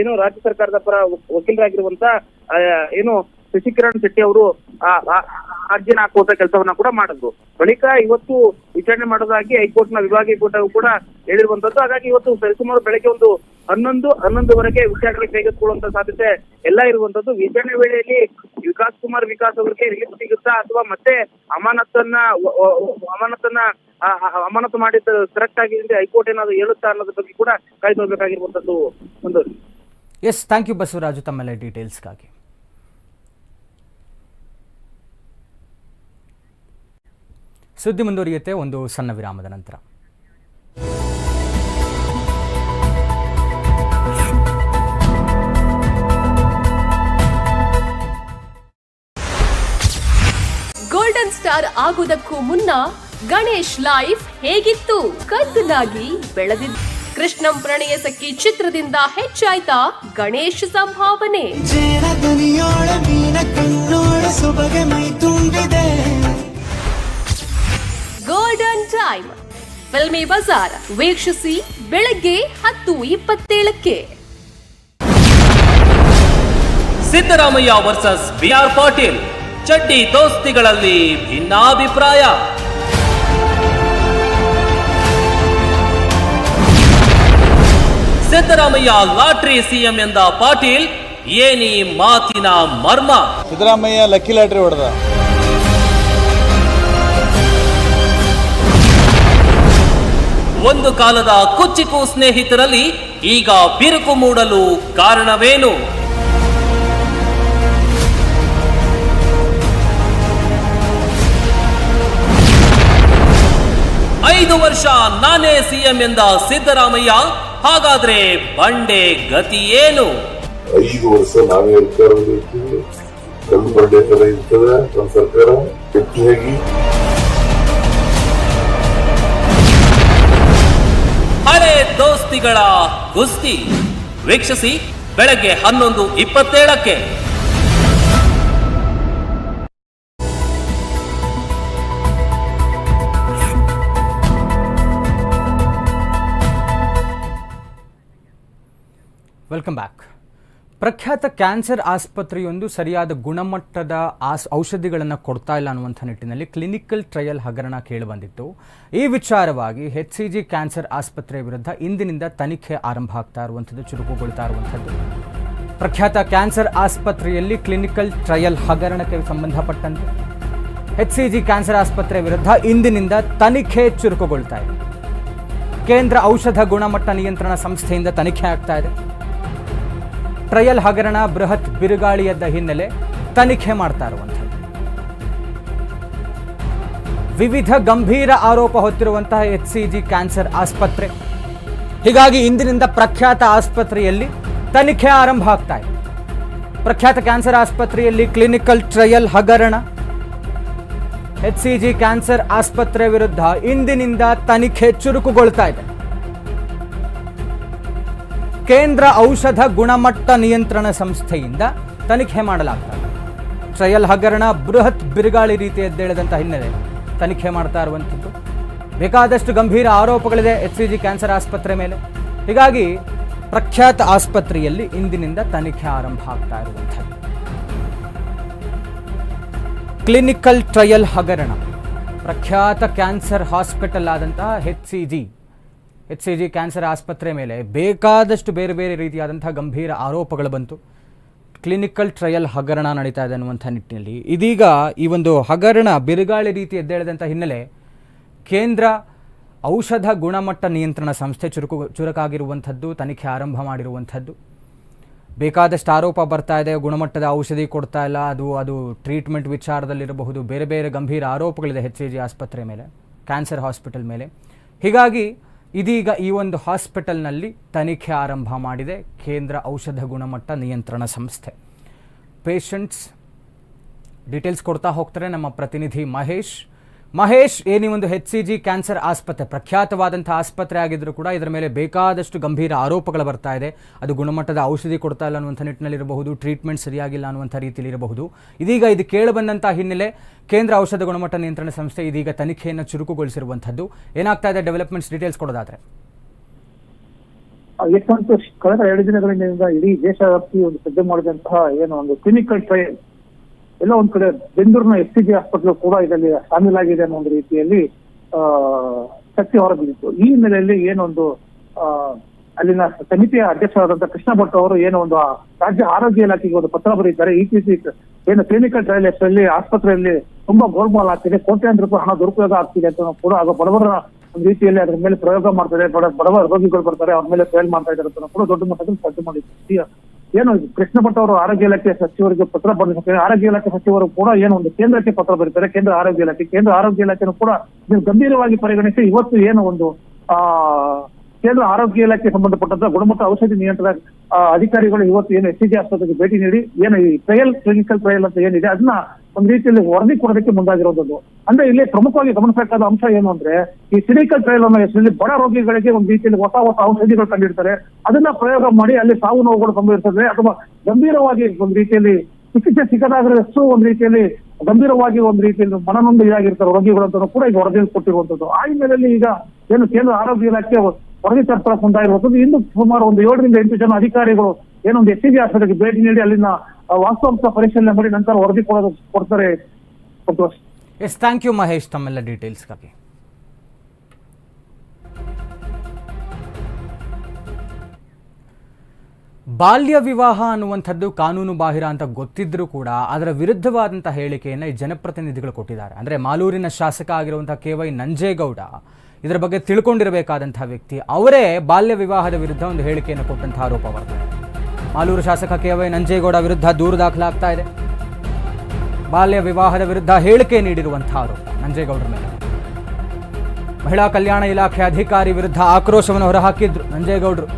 ಏನು ರಾಜ್ಯ ಸರ್ಕಾರದ ಪರ ವಕೀಲರಾಗಿರುವಂತ ಏನು ಶಶಿಕಿರಣ್ ಶೆಟ್ಟಿ ಅವರು ಅರ್ಜಿನ ಹಾಕುವಂತ ಕೆಲಸವನ್ನ ಕೂಡ ಮಾಡಿದ್ರು. ಬಳಿಕ ಇವತ್ತು ವಿಚಾರಣೆ ಮಾಡೋದಾಗಿ ಹೈಕೋರ್ಟ್ನ ವಿಭಾಗೀಯ ಕೂಟವು ಕೂಡ ಹೇಳಿರುವಂತದ್ದು. ಹಾಗಾಗಿ ಇವತ್ತು ಸರಿಸುಮಾರು ಬೆಳಗ್ಗೆ ಒಂದು ಹನ್ನೊಂದು, ಹನ್ನೊಂದುವರೆಗೆ ವಿಚಾರಣೆ ಕೈಗೆತ್ತಿಕೊಳ್ಳುವಂತ ಸಾಧ್ಯತೆ ಎಲ್ಲ ಇರುವಂತದ್ದು. ವಿಚಾರಣೆ ವೇಳೆಯಲ್ಲಿ ವಿಕಾಸ್ ಕುಮಾರ್ ವಿಕಾಸ್ ಅವರಿಗೆ ರಿಲೀಫ್ ಸಿಗುತ್ತಾ ಅಥವಾ ಮತ್ತೆ ಅಮಾನತನ್ನ ಅಮಾನತನ್ನ ಅಮಾನತು ಮಾಡಿದ್ದು ಕರೆಕ್ಟ್ ಆಗಿದೆ ಹೈಕೋರ್ಟ್ ಏನಾದ್ರು ಹೇಳುತ್ತಾ ಅನ್ನೋದ್ರ ಬಗ್ಗೆ ಕೂಡ ಕಾಯ್ದುಕೊಳ್ಬೇಕಾಗಿರುವಂತದ್ದು ಒಂದು. Yes thank you Basavaraju. ತಮ್ಮೆಲ್ಲ ಡೀಟೇಲ್ಸ್ಗಾಗಿ ಸುದ್ದಿ ಮುಂದುವರಿಯುತ್ತೆ ಒಂದು ಸಣ್ಣ ವಿರಾಮದ ನಂತರ. ಗೋಲ್ಡನ್ ಸ್ಟಾರ್ ಆಗುವುದಕ್ಕೂ ಮುನ್ನ ಗಣೇಶ್ ಲೈಫ್ ಹೇಗಿತ್ತು? ಕದ್ದಲಾಗಿ ಬೆಳೆದಿದ್ದು ಕೃಷ್ಣಂ ಪ್ರಣಯ ಸಖಿ ಚಿತ್ರದಿಂದ ಹೆಚ್ಚಾಯ್ತಾ ಗಣೇಶ್ ಸಂಭಾವನೆ. ಗೋಲ್ಡನ್ ಟೈಮ್ ಫಿಲ್ಮಿ ಬಜಾರ್ ವೀಕ್ಷಿಸಿ ಬೆಳಗ್ಗೆ ಹತ್ತು ಇಪ್ಪತ್ತೇಳಕ್ಕೆ. Siddaramaiah versus B R Patil ಚಡ್ಡಿ ದೋಸ್ತಿಗಳಲ್ಲಿ ಭಿನ್ನಾಭಿಪ್ರಾಯ. ಸಿದ್ದರಾಮಯ್ಯ ಲಾಟ್ರಿ ಸಿಎಂ ಎಂದ ಪಾಟೀಲ್ ಏನಿ ಮಾತಿನ ಮರ್ಮ. ಸಿದ್ದರಾಮಯ್ಯ ಲಕ್ಕಿ ಲಾಟ್ರಿ ಹೊಡೆದ. ಒಂದು ಕಾಲದ ಕುಚ್ಚಿಕು ಸ್ನೇಹಿತರಲ್ಲಿ ಈಗ ಬಿರುಕು ಮೂಡಲು ಕಾರಣವೇನು? ಐದು ವರ್ಷ ನಾನೇ ಸಿಎಂ ಎಂದ ಸಿದ್ದರಾಮಯ್ಯ, ಹಾಗಾದ್ರೆ ಬಂಡೆ ಗತಿ ಏನು? ಐದು ವರ್ಷ ನಾವೇ ಸರ್ಕಾರ. ದೋಸ್ತಿಗಳ ಕುಸ್ತಿ ವೀಕ್ಷಿಸಿ ಬೆಳಗ್ಗೆ ಹನ್ನೊಂದು ಇಪ್ಪತ್ತೇಳಕ್ಕೆ. ವೆಲ್ಕಮ್ ಬ್ಯಾಕ್ ಪ್ರಖ್ಯಾತ ಕ್ಯಾನ್ಸರ್ ಆಸ್ಪತ್ರೆಯೊಂದು ಸರಿಯಾದ ಗುಣಮಟ್ಟದ ಆಸ್, ಔಷಧಿಗಳನ್ನು ಕೊಡ್ತಾ ಇಲ್ಲ ಅನ್ನುವಂಥ ನಿಟ್ಟಿನಲ್ಲಿ ಕ್ಲಿನಿಕಲ್ ಟ್ರಯಲ್ ಹಗರಣ ಕೇಳಿಬಂದಿತ್ತು ಈ ವಿಚಾರವಾಗಿ ಹೆಚ್ ಸಿ ಜಿ ಕ್ಯಾನ್ಸರ್ ಆಸ್ಪತ್ರೆ ವಿರುದ್ಧ ಇಂದಿನಿಂದ ತನಿಖೆ ಆರಂಭ ಆಗ್ತಾ ಇರುವಂಥದ್ದು, ಚುರುಕುಗೊಳ್ತಾ ಇರುವಂಥದ್ದು. ಪ್ರಖ್ಯಾತ ಕ್ಯಾನ್ಸರ್ ಆಸ್ಪತ್ರೆಯಲ್ಲಿ ಕ್ಲಿನಿಕಲ್ ಟ್ರಯಲ್ ಹಗರಣಕ್ಕೆ ಸಂಬಂಧಪಟ್ಟಂತೆ ಎಚ್ ಸಿ ಜಿ ಕ್ಯಾನ್ಸರ್ ಆಸ್ಪತ್ರೆ ವಿರುದ್ಧ ಇಂದಿನಿಂದ ತನಿಖೆ ಚುರುಕುಗೊಳ್ತಾ ಇದೆ. ಕೇಂದ್ರ ಔಷಧ ಗುಣಮಟ್ಟ ನಿಯಂತ್ರಣ ಸಂಸ್ಥೆಯಿಂದ ತನಿಖೆ ಆಗ್ತಾ ಇದೆ. ಟ್ರಯಲ್ ಹಗರಣ ಬೃಹತ್ ಬಿರುಗಾಳಿಯದ್ದ ಹಿನ್ನೆಲೆ ತನಿಖೆ ಮಾಡ್ತಾ ಇರುವಂಥದ್ದು. ವಿವಿಧ ಗಂಭೀರ ಆರೋಪ ಹೊತ್ತಿರುವಂತಹ ಎಚ್ ಸಿ ಜಿ ಕ್ಯಾನ್ಸರ್ ಆಸ್ಪತ್ರೆ. ಹೀಗಾಗಿ ಇಂದಿನಿಂದ ಪ್ರಖ್ಯಾತ ಆಸ್ಪತ್ರೆಯಲ್ಲಿ ತನಿಖೆ ಆರಂಭ ಆಗ್ತಾ ಇದೆ. ಪ್ರಖ್ಯಾತ ಕ್ಯಾನ್ಸರ್ ಆಸ್ಪತ್ರೆಯಲ್ಲಿ ಕ್ಲಿನಿಕಲ್ ಟ್ರಯಲ್ ಹಗರಣ. ಎಚ್ ಸಿ ಜಿ ಕ್ಯಾನ್ಸರ್ ಆಸ್ಪತ್ರೆ ವಿರುದ್ಧ ಇಂದಿನಿಂದ ತನಿಖೆ ಚುರುಕುಗೊಳ್ತಾ ಇದೆ. ಕೇಂದ್ರ ಔಷಧ ಗುಣಮಟ್ಟ ನಿಯಂತ್ರಣ ಸಂಸ್ಥೆಯಿಂದ ತನಿಖೆ ಮಾಡಲಾಗ್ತದೆ. ಟ್ರಯಲ್ ಹಗರಣ ಬೃಹತ್ ಬಿರುಗಾಳಿ ರೀತಿ ಎದ್ದೇಳದಂಥ ಹಿನ್ನೆಲೆ ತನಿಖೆ ಮಾಡ್ತಾ ಇರುವಂಥದ್ದು. ಬೇಕಾದಷ್ಟು ಗಂಭೀರ ಆರೋಪಗಳಿದೆ ಎಚ್ ಸಿ ಜಿ ಕ್ಯಾನ್ಸರ್ ಆಸ್ಪತ್ರೆ ಮೇಲೆ. ಹೀಗಾಗಿ ಪ್ರಖ್ಯಾತ ಆಸ್ಪತ್ರೆಯಲ್ಲಿ ಇಂದಿನಿಂದ ತನಿಖೆ ಆರಂಭ ಆಗ್ತಾ ಇರುವಂಥದ್ದು. ಕ್ಲಿನಿಕಲ್ ಟ್ರಯಲ್ ಹಗರಣ. ಪ್ರಖ್ಯಾತ ಕ್ಯಾನ್ಸರ್ ಹಾಸ್ಪಿಟಲ್ ಆದಂತಹ H C G H C G cancer ಆಸ್ಪತ್ರೆ ಮೇಲೆ ಬೇಕಾದಷ್ಟು ಬೇರೆ ಬೇರೆ ರೀತಿಯಾದಂಥ ಗಂಭೀರ ಆರೋಪಗಳು ಬಂತು. ಕ್ಲಿನಿಕಲ್ ಟ್ರಯಲ್ ಹಗರಣ ನಡೀತಾ ಇದೆ ಅನ್ನುವಂಥ ನಿಟ್ಟಿನಲ್ಲಿ. ಇದೀಗ ಈ ಒಂದು ಹಗರಣ ಬಿರುಗಾಳಿ ರೀತಿ ಎದ್ದೇಳದಂಥ ಹಿನ್ನೆಲೆ ಕೇಂದ್ರ ಔಷಧ ಗುಣಮಟ್ಟ ನಿಯಂತ್ರಣ ಸಂಸ್ಥೆ ಚುರುಕು, ಚುರುಕಾಗಿರುವಂಥದ್ದು, ತನಿಖೆ ಆರಂಭ ಮಾಡಿರುವಂಥದ್ದು. ಬೇಕಾದಷ್ಟು ಆರೋಪ ಬರ್ತಾ ಇದೆ, ಗುಣಮಟ್ಟದ ಔಷಧಿ ಕೊಡ್ತಾ ಇಲ್ಲ, ಅದು ಅದು ಟ್ರೀಟ್ಮೆಂಟ್ ವಿಚಾರದಲ್ಲಿರಬಹುದು, ಬೇರೆ ಬೇರೆ ಗಂಭೀರ ಆರೋಪಗಳಿದೆ ಎಚ್ ಜಿ ಆಸ್ಪತ್ರೆ ಮೇಲೆ ಕ್ಯಾನ್ಸರ್ ಹಾಸ್ಪಿಟಲ್ ಮೇಲೆ. ಹೀಗಾಗಿ ಇದೀಗ ಈ ಒಂದು ಹಾಸ್ಪಿಟಲ್ನಲ್ಲಿ ತನಿಖೆ ಆರಂಭ ಮಾಡಿದೆ ಕೇಂದ್ರ ಔಷಧ ಗುಣಮಟ್ಟ ನಿಯಂತ್ರಣ ಸಂಸ್ಥೆ. ಪೇಷಂಟ್ಸ್, ಡೀಟೇಲ್ಸ್ ಕೊಡ್ತಾ ಹೋಗ್ತಾರೆ ನಮ್ಮ ಪ್ರತಿನಿಧಿ ಮಹೇಶ್. ಮಹೇಶ್ ಏನಿ ಒಂದು ಹೆಚ್ ಸಿ ಜಿ ಕ್ಯಾನ್ಸರ್ ಆಸ್ಪತ್ರೆ, ಪ್ರಖ್ಯಾತವಾದಂಥ ಆಸ್ಪತ್ರೆ ಆಗಿದ್ರು ಕೂಡ ಇದರ ಮೇಲೆ ಬೇಕಾದಷ್ಟು ಗಂಭೀರ ಆರೋಪಗಳು ಬರ್ತಾ ಇದೆ. ಅದು ಗುಣಮಟ್ಟದ ಔಷಧಿ ಕೊಡ್ತಾ ಇಲ್ಲ ಅನ್ನುವಂಥ ನಿಟ್ಟಿನಲ್ಲಿ ಇರಬಹುದು ಟ್ರೀಟ್ಮೆಂಟ್ ಸರಿಯಾಗಿಲ್ಲ ಅನ್ನುವಂಥ ರೀತಿಯಲ್ಲಿ ಇರಬಹುದು ಇದೀಗ ಇದು ಕೇಳಿಬಂದಂಥ ಹಿನ್ನೆಲೆ ಕೇಂದ್ರ ಔಷಧ ಗುಣಮಟ್ಟ ನಿಯಂತ್ರಣ ಸಂಸ್ಥೆ ಇದೀಗ ತನಿಖೆಯನ್ನು ಚುರುಕುಗೊಳಿಸಿರುವಂಥದ್ದು. ಏನಾಗ್ತಾ ಇದೆ ಡೆವಲಪ್ಮೆಂಟ್ಸ್ ಡೀಟೇಲ್ಸ್ ಕೊಡೋದಾದ್ರೆ? ಕಳೆದ ಎರಡು ದಿನಗಳಿಂದ ಇಡೀ ದೇಶವ್ಯಾಪಿ ಒಂದು ಸಜ್ಜೆ ಮಾಡಿದಂತಹ ಏನು ಒಂದು ಕ್ಲಿನಿಕಲ್ ಟ್ರಯಲ್ ಎಲ್ಲ ಒಂದ್ ಕಡೆ ಬೆಂಗಳೂರಿನ ಎಸ್ ಸಿ ಜಿ ಆಸ್ಪತ್ರೆ ಕೂಡ ಇದರಲ್ಲಿ ಶಾಮೀಲಾಗಿದೆ ಅನ್ನೋ ಒಂದು ರೀತಿಯಲ್ಲಿ ಶಕ್ತಿ ಹೊರಬಿದ್ದಿತ್ತು. ಈ ಹಿನ್ನೆಲೆಯಲ್ಲಿ ಏನೊಂದು ಅಲ್ಲಿನ ಸಮಿತಿಯ ಅಧ್ಯಕ್ಷರಾದಂತಹ ಕೃಷ್ಣ ಭಟ್ ಅವರು ಏನೋ ಒಂದು ರಾಜ್ಯ ಆರೋಗ್ಯ ಇಲಾಖೆಗೆ ಒಂದು ಪತ್ರ ಬರೀತಾರೆ ಸಿ ಏನು ಕ್ಲಿನಿಕಲ್ ಟ್ರಯಲ್ ಅಲ್ಲಿ ಆಸ್ಪತ್ರೆಯಲ್ಲಿ ತುಂಬಾ ಗೋಲ್ಮಾಲ್ ಆಗ್ತಿದೆ. ಕೋಟ್ಯಾಂತರ ರೂಪಾಯಿ ಹಣ ದುರುಪಯೋಗ ಆಗ್ತಿದೆ ಅಂತ ಕೂಡ ಆಗ ಬಡವರ ಒಂದು ರೀತಿಯಲ್ಲಿ ಅದ್ರ ಮೇಲೆ ಪ್ರಯೋಗ ಮಾಡ್ತಾರೆ. ಬಡ ಬಡವ ರೋಗಿಗಳು ಬರ್ತಾರೆ, ಅವ್ರ ಮೇಲೆ ಫೇಲ್ ಮಾಡ್ತಾ ಇದ್ದಾರೆ ಅಂತ ಕೂಡ ದೊಡ್ಡ ಮಟ್ಟದಲ್ಲಿ ಸಜ್ಜು ಮಾಡಿದ್ರು. ಏನು ಕೃಷ್ಣ ಭಟ್ ಅವರು ಆರೋಗ್ಯ ಇಲಾಖೆ ಸಚಿವರಿಗೆ ಪತ್ರ ಬರೆದಿದ್ದಾರೆ ಆರೋಗ್ಯ ಇಲಾಖೆ ಸಚಿವರು ಕೂಡ ಏನು ಒಂದು ಕೇಂದ್ರಕ್ಕೆ ಪತ್ರ ಬರೀತಾರೆ. ಕೇಂದ್ರ ಆರೋಗ್ಯ ಇಲಾಖೆ, ಕೇಂದ್ರ ಆರೋಗ್ಯ ಇಲಾಖೆನೂ ಕೂಡ ನೀವು ಗಂಭೀರವಾಗಿ ಪರಿಗಣಿಸಿ ಇವತ್ತು ಏನು ಒಂದು, ಆ, ಕೇಂದ್ರ ಆರೋಗ್ಯ ಇಲಾಖೆ ಸಂಬಂಧಪಟ್ಟಂತ ಗುಣಮಟ್ಟ ಔಷಧಿ ನಿಯಂತ್ರಣ ಅಧಿಕಾರಿಗಳು ಇವತ್ತು ಏನು ಎಸ್ ಸಿ ಜಿ ಆಸ್ಪತ್ರೆಗೆ ಭೇಟಿ ನೀಡಿ, ಏನು ಈ ಟ್ರಯಲ್, ಕ್ಲಿನಿಕಲ್ ಟ್ರಯಲ್ ಅಂತ ಏನಿದೆ, ಅದನ್ನ ಒಂದು ರೀತಿಯಲ್ಲಿ ವರದಿ ಕೊಡೋದಕ್ಕೆ ಮುಂದಾಗಿರೋದು ಅಂದ್ರೆ ಇಲ್ಲಿ ಪ್ರಮುಖವಾಗಿ ಗಮನಿಸಬೇಕಾದ ಅಂಶ ಏನು ಅಂದ್ರೆ, ಈ ಸಿಡಿಕಲ್ ಟ್ರಯಲ್ ಅನ್ನೋ ಹೆಸರಲ್ಲಿ ಬಡ ರೋಗಿಗಳಿಗೆ ಒಂದು ರೀತಿಯಲ್ಲಿ ಹೊಸ ಹೊಸ ಔಷಧಿಗಳು ಕಂಡಿರ್ತಾರೆ. ಅದನ್ನ ಪ್ರಯೋಗ ಮಾಡಿ ಅಲ್ಲಿ ಸಾವು ನೋವುಗಳು ಸಂಭವಿಸ್ತದೆ ಅಥವಾ ಗಂಭೀರವಾಗಿ ಒಂದ್ ರೀತಿಯಲ್ಲಿ ಚಿಕಿತ್ಸೆ ಸಿಗದಾಗಷ್ಟು ಒಂದ್ ರೀತಿಯಲ್ಲಿ ಗಂಭೀರವಾಗಿ ಒಂದ್ ರೀತಿಯಲ್ಲಿ ಮನನೊಂದು ಇದಾಗಿರ್ತಾರೆ ರೋಗಿಗಳು ಕೂಡ ಈಗ ವರದಿ ಕೊಟ್ಟಿರುವಂತದ್ದು ಆ ಹಿನ್ನೆಲೆಯಲ್ಲಿ ಈಗ ಏನು ಕೇಂದ್ರ ಆರೋಗ್ಯ ಇಲಾಖೆ ವರದಿ ತರ್ಪಡ ಮುಂದಾಗಿರುವಂತದ್ದು ಇನ್ನು ಸುಮಾರು ಒಂದು ಏಳರಿಂದ ಎಂಟು ಜನ ಅಧಿಕಾರಿಗಳು ಏನೊಂದು ಎಸ್ ಸಿ ಬಿ ಆಸ್ಪತ್ರೆಗೆ ಭೇಟಿ ನೀಡಿ ಅಲ್ಲಿನ ವಾಸ್ತವಾಂಶ ಪರಿಶೀಲನೆ ಮಾಡಿ ನಂತರ ವರದಿ ಕೊಡೋದು ಕೊಡ್ತಾರೆ Santosh. Yes thank you Mahesh, ತಮ್ಮೆಲ್ಲ ಡೀಟೇಲ್ಸ್ಗಾಗಿ ಬಾಲ್ಯ ವಿವಾಹ ಅನ್ನುವಂಥದ್ದು ಕಾನೂನು ಬಾಹಿರ ಅಂತ ಗೊತ್ತಿದ್ರೂ ಕೂಡ ಅದರ ವಿರುದ್ಧವಾದಂಥ ಹೇಳಿಕೆಯನ್ನು ಈ ಜನಪ್ರತಿನಿಧಿಗಳು ಕೊಟ್ಟಿದ್ದಾರೆ. ಅಂದರೆ ಮಾಲೂರಿನ ಶಾಸಕ ಆಗಿರುವಂಥ ಕೆ ವೈ ನಂಜೇಗೌಡ ಇದರ ಬಗ್ಗೆ ತಿಳ್ಕೊಂಡಿರಬೇಕಾದಂಥ ವ್ಯಕ್ತಿ, ಅವರೇ ಬಾಲ್ಯ ವಿವಾಹದ ವಿರುದ್ಧ ಒಂದು ಹೇಳಿಕೆಯನ್ನು ಕೊಟ್ಟಂಥ ಆರೋಪ ಬರ್ತದೆ ಮಾಲೂರು ಶಾಸಕ ಕೆ ವೈ ನಂಜೇಗೌಡ ವಿರುದ್ಧ ದೂರು ದಾಖಲಾಗ್ತಾ ಇದೆ. ಬಾಲ್ಯ ವಿವಾಹದ ವಿರುದ್ಧ ಹೇಳಿಕೆ ನೀಡಿರುವಂತಹ ಆರೋಪ ನಂಜೇಗೌಡರ ಮೇಲೆ. ಮಹಿಳಾ ಕಲ್ಯಾಣ ಇಲಾಖೆ ಅಧಿಕಾರಿ ವಿರುದ್ಧ ಆಕ್ರೋಶವನ್ನು ಹೊರಹಾಕಿದ್ರು ನಂಜೇಗೌಡರು.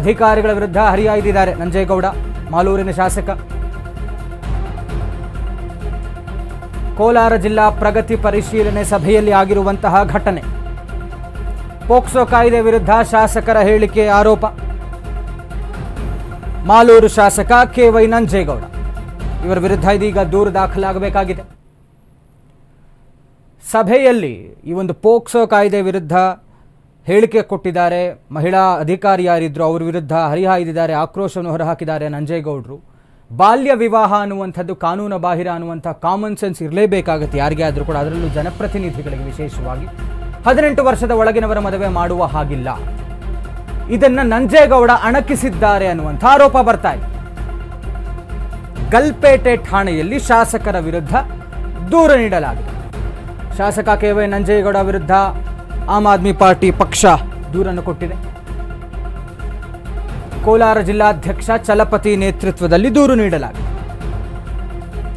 ಅಧಿಕಾರಿಗಳ ವಿರುದ್ಧ ಹರಿಯಾಯ್ದಿದ್ದಾರೆ ನಂಜೇಗೌಡ, ಮಾಲೂರಿನ ಶಾಸಕ. ಕೋಲಾರ ಜಿಲ್ಲಾ ಪ್ರಗತಿ ಪರಿಶೀಲನೆ ಸಭೆಯಲ್ಲಿ ಆಗಿರುವಂತಹ ಘಟನೆ. ಪೋಕ್ಸೋ ಕಾಯ್ದೆ ವಿರುದ್ಧ ಶಾಸಕರ ಹೇಳಿಕೆ ಆರೋಪ. ಮಾಲೂರು ಶಾಸಕ ಕೆ ವೈ ನಂಜೇಗೌಡ. ಇವರ ವಿರುದ್ಧ ಇದೀಗ ದೂರು ದಾಖಲಾಗಬೇಕಾಗಿದೆ. ಸಭೆಯಲ್ಲಿ ಈ ಒಂದು ಪೋಕ್ಸೋ ಕಾಯ್ದೆ ವಿರುದ್ಧ ಹೇಳಿಕೆ ಕೊಟ್ಟಿದ್ದಾರೆ. ಮಹಿಳಾ ಅಧಿಕಾರಿ ಯಾರಿದ್ರು ಅವ್ರ ವಿರುದ್ಧ ಹರಿಹಾಯ್ದಿದ್ದಾರೆ, ಆಕ್ರೋಶವನ್ನು ಹೊರಹಾಕಿದ್ದಾರೆ ನಂಜೇಗೌಡರು. ಬಾಲ್ಯ ವಿವಾಹ ಅನ್ನುವಂಥದ್ದು, ಕಾನೂನು ಬಾಹಿರ ಅನ್ನುವಂಥ ಕಾಮನ್ ಸೆನ್ಸ್ ಇರಲೇಬೇಕಾಗುತ್ತೆ ಯಾರಿಗೇ ಆದರೂ ಕೂಡ. ಅದರಲ್ಲೂ ಜನಪ್ರತಿನಿಧಿಗಳಿಗೆ ವಿಶೇಷವಾಗಿ ಹದಿನೆಂಟು ವರ್ಷದ ಒಳಗಿನವರ ಮದುವೆ ಮಾಡುವ ಹಾಗಿಲ್ಲ. ಇದನ್ನ ನಂಜೇಗೌಡ ಅಣಕಿಸಿದ್ದಾರೆ ಅನ್ನುವಂಥ ಆರೋಪ ಬರ್ತಾ ಇದೆ. ಗಲ್ಪೇಟೆ ಠಾಣೆಯಲ್ಲಿ ಶಾಸಕರ ವಿರುದ್ಧ ದೂರು ನೀಡಲಾಗಿದೆ. ಶಾಸಕ ಕೆ ವೈ ನಂಜೇಗೌಡ ವಿರುದ್ಧ ಆಮ್ ಆದ್ಮಿ ಪಾರ್ಟಿ ಪಕ್ಷ ದೂರನ್ನು ಕೊಟ್ಟಿದೆ. ಕೋಲಾರ ಜಿಲ್ಲಾಧ್ಯಕ್ಷ ಚಲಪತಿ ನೇತೃತ್ವದಲ್ಲಿ ದೂರು ನೀಡಲಾಗಿದೆ.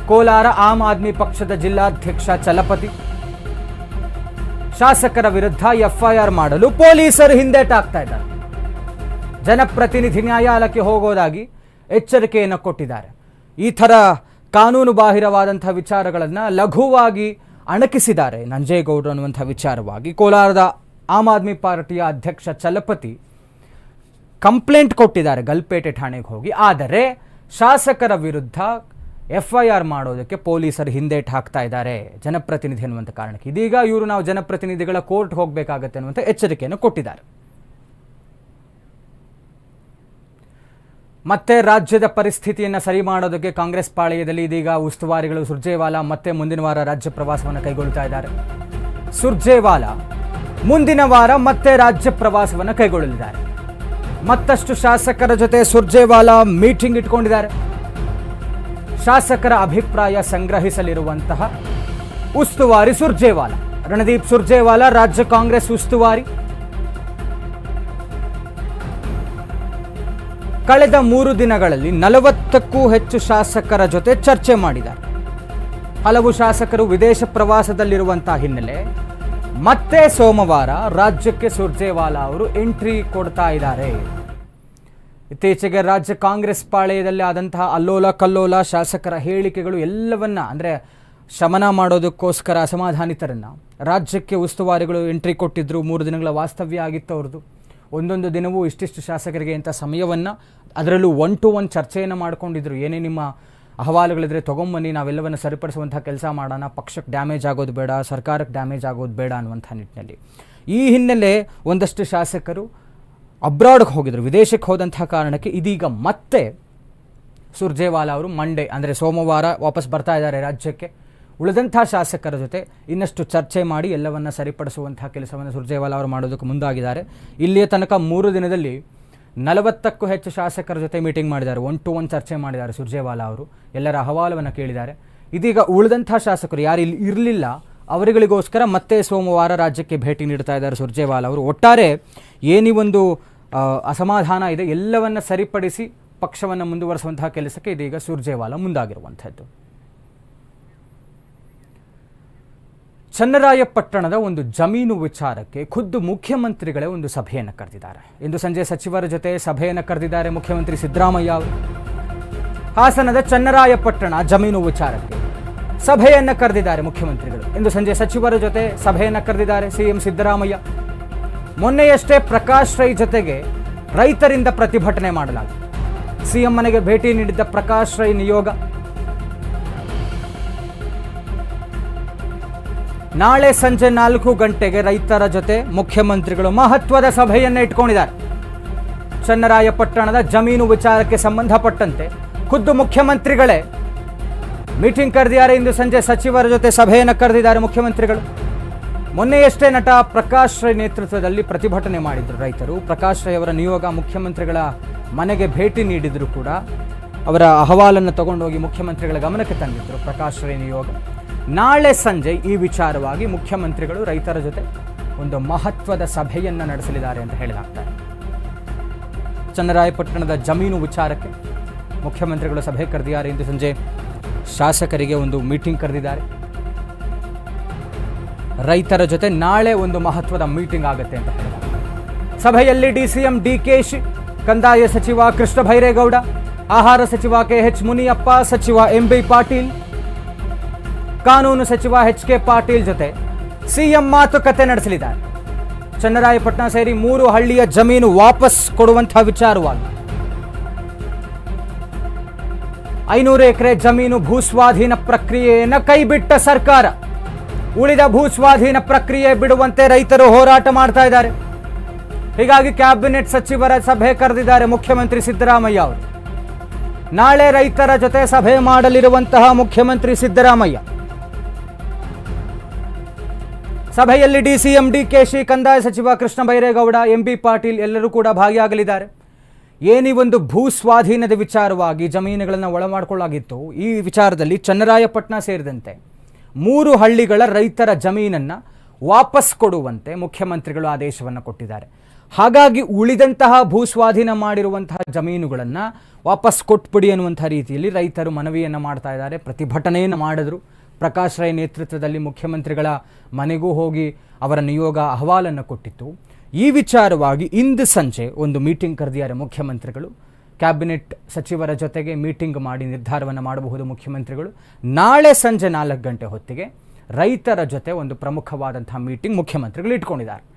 ಕೋಲಾರ ಆಮ್ ಆದ್ಮಿ ಪಕ್ಷದ ಜಿಲ್ಲಾಧ್ಯಕ್ಷ ಚಲಪತಿ. ಶಾಸಕರ ವಿರುದ್ಧ ಎಫ್ಐಆರ್ ಮಾಡಲು ಪೊಲೀಸರು ಹಿಂದೇಟಾಗ್ತಾ ಇದ್ದಾರೆ. ಜನಪ್ರತಿನಿಧಿ ನ್ಯಾಯಾಲಯಕ್ಕೆ ಹೋಗೋದಾಗಿ ಎಚ್ಚರಿಕೆಯನ್ನು ಕೊಟ್ಟಿದ್ದಾರೆ. ಈ ಥರ ಕಾನೂನು ಬಾಹಿರವಾದಂಥ ವಿಚಾರಗಳನ್ನು ಲಘುವಾಗಿ ಅಣಕಿಸಿದ್ದಾರೆ ನಂಜೇಗೌಡರು ಅನ್ನುವಂಥ ವಿಚಾರವಾಗಿ. ಕೋಲಾರದ ಆಮ್ ಆದ್ಮಿ ಪಾರ್ಟಿಯ ಅಧ್ಯಕ್ಷ ಚಲಪತಿ ಕಂಪ್ಲೇಂಟ್ ಕೊಟ್ಟಿದ್ದಾರೆ ಗಲ್ಪೇಟೆ ಠಾಣೆಗೆ ಹೋಗಿ. ಆದರೆ ಶಾಸಕರ ವಿರುದ್ಧ ಎಫ್ ಐ ಆರ್ ಮಾಡೋದಕ್ಕೆ ಪೊಲೀಸರು ಹಿಂದೇಟ್ ಹಾಕ್ತಾ ಇದ್ದಾರೆ ಜನಪ್ರತಿನಿಧಿ ಅನ್ನುವಂಥ ಕಾರಣಕ್ಕೆ. ಇದೀಗ ಇವರು ನಾವು ಜನಪ್ರತಿನಿಧಿಗಳ ಕೋರ್ಟ್ ಹೋಗಬೇಕಾಗತ್ತೆ ಅನ್ನುವಂಥ ಎಚ್ಚರಿಕೆಯನ್ನು ಕೊಟ್ಟಿದ್ದಾರೆ. ಮತ್ತೆ ರಾಜ್ಯದ ಪರಿಸ್ಥಿತಿಯನ್ನು ಸರಿ ಮಾಡೋದಕ್ಕೆ ಕಾಂಗ್ರೆಸ್ ಪಾಳೆಯದಲ್ಲಿ ಇದೀಗ ಉಸ್ತುವಾರಿಗಳು ಸುರ್ಜೇವಾಲಾ ಮತ್ತೆ ಮುಂದಿನ ವಾರ ರಾಜ್ಯ ಪ್ರವಾಸವನ್ನು ಕೈಗೊಳ್ತಾ ಇದ್ದಾರೆ. ಸುರ್ಜೇವಾಲಾ ಮುಂದಿನ ವಾರ ಮತ್ತೆ ರಾಜ್ಯ ಪ್ರವಾಸವನ್ನು ಕೈಗೊಳ್ಳಲಿದ್ದಾರೆ. ಮತ್ತಷ್ಟು ಶಾಸಕರ ಜೊತೆ ಸುರ್ಜೇವಾಲಾ ಮೀಟಿಂಗ್ ಇಟ್ಕೊಂಡಿದ್ದಾರೆ. ಶಾಸಕರ ಅಭಿಪ್ರಾಯ ಸಂಗ್ರಹಿಸಲಿರುವಂತಹ ಉಸ್ತುವಾರಿ ಸುರ್ಜೇವಾಲಾ. ರಣದೀಪ್ ಸುರ್ಜೇವಾಲಾ, ರಾಜ್ಯ ಕಾಂಗ್ರೆಸ್ ಉಸ್ತುವಾರಿ. ಕಳೆದ ಮೂರು ದಿನಗಳಲ್ಲಿ ನಲವತ್ತಕ್ಕೂ ಹೆಚ್ಚು ಶಾಸಕರ ಜೊತೆ ಚರ್ಚೆ ಮಾಡಿದ್ದಾರೆ. ಹಲವು ಶಾಸಕರು ವಿದೇಶ ಪ್ರವಾಸದಲ್ಲಿರುವಂತಹ ಹಿನ್ನೆಲೆ, ಮತ್ತೆ ಸೋಮವಾರ ರಾಜ್ಯಕ್ಕೆ ಸುರ್ಜೇವಾಲಾ ಅವರು ಎಂಟ್ರಿ ಕೊಡ್ತಾ ಇದ್ದಾರೆ. ಇತ್ತೀಚೆಗೆ ರಾಜ್ಯ ಕಾಂಗ್ರೆಸ್ ಪಾಳೆಯದಲ್ಲಿ ಆದಂತಹ ಅಲ್ಲೋಲ ಕಲ್ಲೋಲ ಶಾಸಕರ ಹೇಳಿಕೆಗಳು ಎಲ್ಲವನ್ನ, ಅಂದರೆ ಶಮನ ಮಾಡೋದಕ್ಕೋಸ್ಕರ ಅಸಮಾಧಾನಿತರನ್ನು ರಾಜ್ಯಕ್ಕೆ ಉಸ್ತುವಾರಿಗಳು ಎಂಟ್ರಿ ಕೊಟ್ಟಿದ್ರು, ಮೂರು ದಿನಗಳ ವಾಸ್ತವ್ಯ ಆಗಿತ್ತು ಅವ್ರದ್ದು. ಒಂದೊಂದು ದಿನವೂ ಇಷ್ಟಿಷ್ಟು ಶಾಸಕರಿಗೆ ಅಂತ ಸಮಯವನ್ನು ಅದರಲ್ಲೂ ಒನ್ ಟು ಒನ್ ಚರ್ಚೆಯನ್ನು ಮಾಡ್ಕೊಂಡಿದ್ರು. ಏನೇ ನಿಮ್ಮ ಅಹವಾಲುಗಳಿದ್ರೆ ತೊಗೊಂಬನ್ನಿ, ನಾವೆಲ್ಲವನ್ನು ಸರಿಪಡಿಸುವಂಥ ಕೆಲಸ ಮಾಡೋಣ. ಪಕ್ಷಕ್ಕೆ ಡ್ಯಾಮೇಜ್ ಆಗೋದು ಬೇಡ, ಸರ್ಕಾರಕ್ಕೆ ಡ್ಯಾಮೇಜ್ ಆಗೋದು ಬೇಡ ಅನ್ನುವಂಥ ನಿಟ್ಟಿನಲ್ಲಿ. ಈ ಹಿನ್ನೆಲೆ ಒಂದಷ್ಟು ಶಾಸಕರು ಅಬ್ರಾಡ್ಗೆ ಹೋಗಿದ್ರು. ವಿದೇಶಕ್ಕೆ ಹೋದಂಥ ಕಾರಣಕ್ಕೆ ಇದೀಗ ಮತ್ತೆ ಸುರ್ಜೇವಾಲಾ ಅವರು ಮಂಡೇ ಅಂದರೆ ಸೋಮವಾರ ವಾಪಸ್ ಬರ್ತಾ ಇದ್ದಾರೆ ರಾಜ್ಯಕ್ಕೆ. ಉಳಿದಂಥ ಶಾಸಕರ ಜೊತೆ ಇನ್ನಷ್ಟು ಚರ್ಚೆ ಮಾಡಿ ಎಲ್ಲವನ್ನ ಸರಿಪಡಿಸುವಂತಹ ಕೆಲಸವನ್ನು ಸುರ್ಜೇವಾಲಾ ಅವರು ಮಾಡೋದಕ್ಕೆ ಮುಂದಾಗಿದ್ದಾರೆ. ಇಲ್ಲಿಯ ತನಕ ಮೂರು ದಿನದಲ್ಲಿ ನಲವತ್ತಕ್ಕೂ ಹೆಚ್ಚು ಶಾಸಕರ ಜೊತೆ ಮೀಟಿಂಗ್ ಮಾಡಿದ್ದಾರೆ. ಒನ್ ಟು ಒನ್ ಚರ್ಚೆ ಮಾಡಿದ್ದಾರೆ ಸುರ್ಜೇವಾಲಾ ಅವರು. ಎಲ್ಲರ ಅಹವಾಲವನ್ನು ಕೇಳಿದ್ದಾರೆ. ಇದೀಗ ಉಳಿದಂಥ ಶಾಸಕರು ಯಾರು ಇಲ್ಲಿ ಇರಲಿಲ್ಲ, ಅವರುಗಳಿಗೋಸ್ಕರ ಮತ್ತೆ ಸೋಮವಾರ ರಾಜ್ಯಕ್ಕೆ ಭೇಟಿ ನೀಡ್ತಾ ಇದ್ದಾರೆ ಸುರ್ಜೇವಾಲಾ ಅವರು. ಒಟ್ಟಾರೆ ಏನೀ ಒಂದು ಅಸಮಾಧಾನ ಇದೆ, ಎಲ್ಲವನ್ನ ಸರಿಪಡಿಸಿ ಪಕ್ಷವನ್ನು ಮುಂದುವರಿಸುವಂತಹ ಕೆಲಸಕ್ಕೆ ಇದೀಗ ಸುರ್ಜೇವಾಲಾ ಮುಂದಾಗಿರುವಂಥದ್ದು. ಚನ್ನರಾಯಪಟ್ಟಣದ ಒಂದು ಜಮೀನು ವಿಚಾರಕ್ಕೆ ಖುದ್ದು ಮುಖ್ಯಮಂತ್ರಿಗಳೇ ಒಂದು ಸಭೆಯನ್ನು ಕರೆದಿದ್ದಾರೆ. ಇಂದು ಸಂಜೆ ಸಚಿವರ ಜೊತೆ ಸಭೆಯನ್ನು ಕರೆದಿದ್ದಾರೆ ಮುಖ್ಯಮಂತ್ರಿ ಸಿದ್ದರಾಮಯ್ಯ ಅವರು. ಹಾಸನದ ಚನ್ನರಾಯಪಟ್ಟಣ ಜಮೀನು ವಿಚಾರಕ್ಕೆ ಸಭೆಯನ್ನು ಕರೆದಿದ್ದಾರೆ ಮುಖ್ಯಮಂತ್ರಿಗಳು. ಇಂದು ಸಂಜೆ ಸಚಿವರ ಜೊತೆ ಸಭೆಯನ್ನು ಕರೆದಿದ್ದಾರೆ ಸಿಎಂ ಸಿದ್ದರಾಮಯ್ಯ. ಮೊನ್ನೆಯಷ್ಟೇ ಪ್ರಕಾಶ್ ರೈ ಜೊತೆಗೆ ರೈತರಿಂದ ಪ್ರತಿಭಟನೆ ಮಾಡಲಾಗಿದೆ. ಸಿಎಂ ಮನೆಗೆ ಭೇಟಿ ನೀಡಿದ್ದ ಪ್ರಕಾಶ್ ರೈ ನಿಯೋಗ ನಾಳೆ ಸಂಜೆ ನಾಲ್ಕು ಗಂಟೆಗೆ ರೈತರ ಜೊತೆ ಮುಖ್ಯಮಂತ್ರಿಗಳು ಮಹತ್ವದ ಸಭೆಯನ್ನು ಇಟ್ಕೊಂಡಿದ್ದಾರೆ. ಚನ್ನರಾಯಪಟ್ಟಣದ ಜಮೀನು ವಿಚಾರಕ್ಕೆ ಸಂಬಂಧಪಟ್ಟಂತೆ ಖುದ್ದು ಮುಖ್ಯಮಂತ್ರಿಗಳೇ ಮೀಟಿಂಗ್ ಕರೆದಿದ್ದಾರೆ. ಇಂದು ಸಂಜೆ ಸಚಿವರ ಜೊತೆ ಸಭೆಯನ್ನು ಕರೆದಿದ್ದಾರೆ ಮುಖ್ಯಮಂತ್ರಿಗಳು. ಮೊನ್ನೆಯಷ್ಟೇ ನಟ ಪ್ರಕಾಶ್ ರೈ ನೇತೃತ್ವದಲ್ಲಿ ಪ್ರತಿಭಟನೆ ಮಾಡಿದ್ರು ರೈತರು. ಪ್ರಕಾಶ್ ರೈ ಅವರ ನಿಯೋಗ ಮುಖ್ಯಮಂತ್ರಿಗಳ ಮನೆಗೆ ಭೇಟಿ ನೀಡಿದರೂ ಕೂಡ ಅವರ ಅಹವಾಲನ್ನು ತಗೊಂಡೋಗಿ ಮುಖ್ಯಮಂತ್ರಿಗಳ ಗಮನಕ್ಕೆ ತಂದಿದ್ರು ಪ್ರಕಾಶ್ ರೈ ನಿಯೋಗ. ನಾಳೆ ಸಂಜೆ ಈ ವಿಚಾರವಾಗಿ ಮುಖ್ಯಮಂತ್ರಿಗಳು ರೈತರ ಜೊತೆ ಒಂದು ಮಹತ್ವದ ಸಭೆಯನ್ನು ನಡೆಸಲಿದ್ದಾರೆ ಅಂತ ಹೇಳಲಾಗ್ತಾರೆ ಚನ್ನರಾಯಪಟ್ಟಣದ ಜಮೀನು ವಿಚಾರಕ್ಕೆ ಮುಖ್ಯಮಂತ್ರಿಗಳು ಸಭೆ ಕರೆದಿದ್ದಾರೆ ಇಂದು ಸಂಜೆ ಶಾಸಕರಿಗೆ ಒಂದು ಮೀಟಿಂಗ್ ಕರೆದಿದ್ದಾರೆ. ರೈತರ ಜೊತೆ ನಾಳೆ ಒಂದು ಮಹತ್ವದ ಮೀಟಿಂಗ್ ಆಗುತ್ತೆ ಅಂತ ಹೇಳಿದ್ದಾರೆ ಸಭೆಯಲ್ಲಿ ಡಿಸಿಎಂ ಶಿ, ಕಂದಾಯ ಸಚಿವ ಕೃಷ್ಣ ಭೈರೇಗೌಡ, ಆಹಾರ ಸಚಿವ ಕೆ ಎಚ್ ಮುನಿಯಪ್ಪ, ಸಚಿವ ಎಂ ಬಿ ಪಾಟೀಲ್ ಕಾನೂನು ಸಚಿವ ಎಚ್ ಕೆ ಪಾಟೀಲ್ ಜೊತೆ ಸಿಎಂ ಮಾತುಕತೆ ನಡೆಸಲಿದ್ದಾರೆ. ಚನ್ನರಾಯಪಟ್ಟಣ ಸೇರಿ ಮೂರು ಹಳ್ಳಿಯ ಜಮೀನು ವಾಪಸ್ ಕೊಡುವಂತಹ ವಿಚಾರವಾಗಿ ಐನೂರು ಎಕರೆ ಜಮೀನು ಭೂಸ್ವಾಧೀನ ಪ್ರಕ್ರಿಯೆಯನ್ನು ಕೈಬಿಟ್ಟ ಸರ್ಕಾರ. ಉಳಿದ ಭೂಸ್ವಾಧೀನ ಪ್ರಕ್ರಿಯೆ ಬಿಡುವಂತೆ ರೈತರು ಹೋರಾಟ ಮಾಡ್ತಾ ಇದ್ದಾರೆ. ಹೀಗಾಗಿ ಕ್ಯಾಬಿನೆಟ್ ಸಚಿವರ ಸಭೆ ಕರೆದಿದ್ದಾರೆ ಮುಖ್ಯಮಂತ್ರಿ ಸಿದ್ದರಾಮಯ್ಯ ಅವರು. ನಾಳೆ ರೈತರ ಜೊತೆ ಸಭೆ ಮಾಡಲಿರುವಂತಹ ಮುಖ್ಯಮಂತ್ರಿ ಸಿದ್ದರಾಮಯ್ಯ. ಸಭೆಯಲ್ಲಿ ಡಿಸಿಎಂ ಡಿಕೆಶಿ ಕಂದಾಯ ಸಚಿವ ಕೃಷ್ಣ ಬೈರೇಗೌಡ ಎಂಬಿ ಪಾಟೀಲ್ ಎಲ್ಲರೂ ಕೂಡ ಭಾಗಿಯಾಗಲಿದ್ದಾರೆ. ಏನೀ ಒಂದು ಭೂ ಸ್ವಾಧೀನದ ವಿಚಾರವಾಗಿ ಜಮೀನುಗಳನ್ನು ಒಳಮಾಡಿಕೊಳ್ಳಾಗಿತ್ತು, ಈ ವಿಚಾರದಲ್ಲಿ ಚನ್ನರಾಯಪಟ್ಟಣ ಸೇರಿದಂತೆ ಮೂರು ಹಳ್ಳಿಗಳ ರೈತರ ಜಮೀನನ್ನು ವಾಪಸ್ ಕೊಡುವಂತೆ ಮುಖ್ಯಮಂತ್ರಿಗಳು ಆದೇಶವನ್ನು ಕೊಟ್ಟಿದ್ದಾರೆ. ಹಾಗಾಗಿ ಉಳಿದಂತಹ ಭೂ ಸ್ವಾಧೀನ ಮಾಡಿರುವಂತಹ ಜಮೀನುಗಳನ್ನು ವಾಪಸ್ ಕೊಟ್ಬಿಡಿ ಅನ್ನುವಂಥ ರೀತಿಯಲ್ಲಿ ರೈತರು ಮನವಿಯನ್ನು ಮಾಡ್ತಾ ಇದ್ದಾರೆ, ಪ್ರತಿಭಟನೆಯನ್ನು ಮಾಡಿದ್ರು. ಪ್ರಕಾಶ್ ರೈ ನೇತೃತ್ವದಲ್ಲಿ ಮುಖ್ಯಮಂತ್ರಿಗಳ ಮನೆಗೂ ಹೋಗಿ ಅವರ ನಿಯೋಗ ಅಹವಾಲನ್ನು ಕೊಟ್ಟಿತ್ತು. ಈ ವಿಚಾರವಾಗಿ ಇಂದು ಸಂಜೆ ಒಂದು ಮೀಟಿಂಗ್ ಕರೆದಿದ್ದಾರೆ ಮುಖ್ಯಮಂತ್ರಿಗಳು. ಕ್ಯಾಬಿನೆಟ್ ಸಚಿವರ ಜೊತೆಗೆ ಮೀಟಿಂಗ್ ಮಾಡಿ ನಿರ್ಧಾರವನ್ನು ಮಾಡಬಹುದು ಮುಖ್ಯಮಂತ್ರಿಗಳು. ನಾಳೆ ಸಂಜೆ ನಾಲ್ಕು ಗಂಟೆ ಹೊತ್ತಿಗೆ ರೈತರ ಜೊತೆ ಒಂದು ಪ್ರಮುಖವಾದಂತಹ ಮೀಟಿಂಗ್ ಮುಖ್ಯಮಂತ್ರಿಗಳು ಇಟ್ಕೊಂಡಿದ್ದಾರೆ.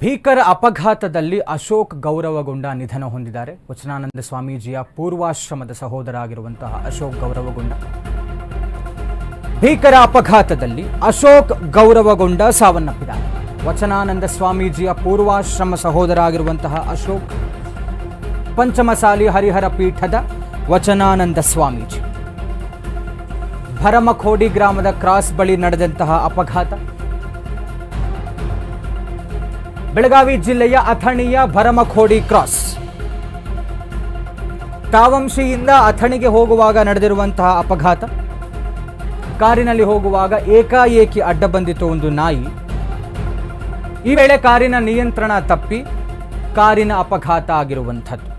ಭೀಕರ ಅಪಘಾತದಲ್ಲಿ ಅಶೋಕ್ ಗೌರವಗೊಂಡ ನಿಧನ ಹೊಂದಿದ್ದಾರೆ. ವಚನಾನಂದ ಸ್ವಾಮೀಜಿಯ ಪೂರ್ವಾಶ್ರಮದ ಸಹೋದರ ಆಗಿರುವಂತಹ ಅಶೋಕ್ ಗೌರವಗೊಂಡ. ಭೀಕರ ಅಪಘಾತದಲ್ಲಿ ಅಶೋಕ್ ಗೌರವಗೊಂಡ ಸಾವನ್ನಪ್ಪಿದ್ದಾರೆ. ವಚನಾನಂದ ಸ್ವಾಮೀಜಿಯ ಪೂರ್ವಾಶ್ರಮ ಸಹೋದರ ಆಗಿರುವಂತಹ ಅಶೋಕ್ ಪಂಚಮಸಾಲಿ ಹರಿಹರ ಪೀಠದ ವಚನಾನಂದ ಸ್ವಾಮೀಜಿ. ಭರಮಖೋಡಿ ಗ್ರಾಮದ ಕ್ರಾಸ್ ಬಳಿ ನಡೆದಂತಹ ಅಪಘಾತ ಬೆಳಗಾವಿ ಜಿಲ್ಲೆಯ ಅಥಣಿಯ ಭರಮಖೋಡಿ ಕ್ರಾಸ್. ತಾವಂಶಿಯಿಂದ ಅಥಣಿಗೆ ಹೋಗುವಾಗ ನಡೆದಿರುವಂತಹ ಅಪಘಾತ. ಕಾರಿನಲ್ಲಿ ಹೋಗುವಾಗ ಏಕಾಏಕಿ ಅಡ್ಡ ಬಂದಿತು ಒಂದು ನಾಯಿ. ಈ ವೇಳೆ ಕಾರಿನ ನಿಯಂತ್ರಣ ತಪ್ಪಿ ಕಾರಿನ ಅಪಘಾತ ಆಗಿರುವಂಥದ್ದು.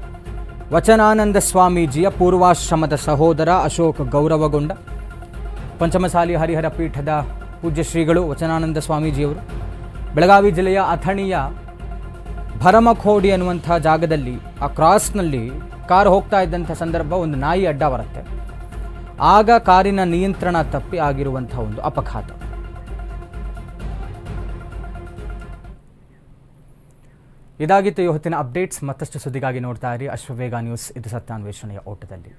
ವಚನಾನಂದ ಸ್ವಾಮೀಜಿಯ ಪೂರ್ವಾಶ್ರಮದ ಸಹೋದರ ಅಶೋಕ್ ಗೌರವಗೊಂಡ. ಪಂಚಮಸಾಲಿ ಹರಿಹರ ಪೀಠದ ಪೂಜ್ಯ ಶ್ರೀಗಳು ವಚನಾನಂದ ಸ್ವಾಮೀಜಿಯವರು. ಬೆಳಗಾವಿ ಜಿಲ್ಲೆಯ ಅಥಣಿಯ ಭರಮಖೋಡಿ ಅನ್ನುವಂಥ ಜಾಗದಲ್ಲಿ, ಆ ಕ್ರಾಸ್ನಲ್ಲಿ ಕಾರ್ ಹೋಗ್ತಾ ಇದ್ದಂಥ ಸಂದರ್ಭ ಒಂದು ನಾಯಿ ಅಡ್ಡ ಬರುತ್ತೆ. ಆಗ ಕಾರಿನ ನಿಯಂತ್ರಣ ತಪ್ಪಿ ಆಗಿರುವಂಥ ಒಂದು ಅಪಘಾತ. ಇದಾಗಿತ್ತು ಇವತ್ತಿನ ಅಪ್ಡೇಟ್ಸ್, ಮತ್ತಷ್ಟು ಸುದ್ದಿಗಾಗಿ ನೋಡ್ತಾ ಇರಿ. ಅಶ್ವವೇಗ ನ್ಯೂಸ್, ಇದು ಸತ್ಯಾನ್ವೇಷಣೆಯ ಓಟದಲ್ಲಿ.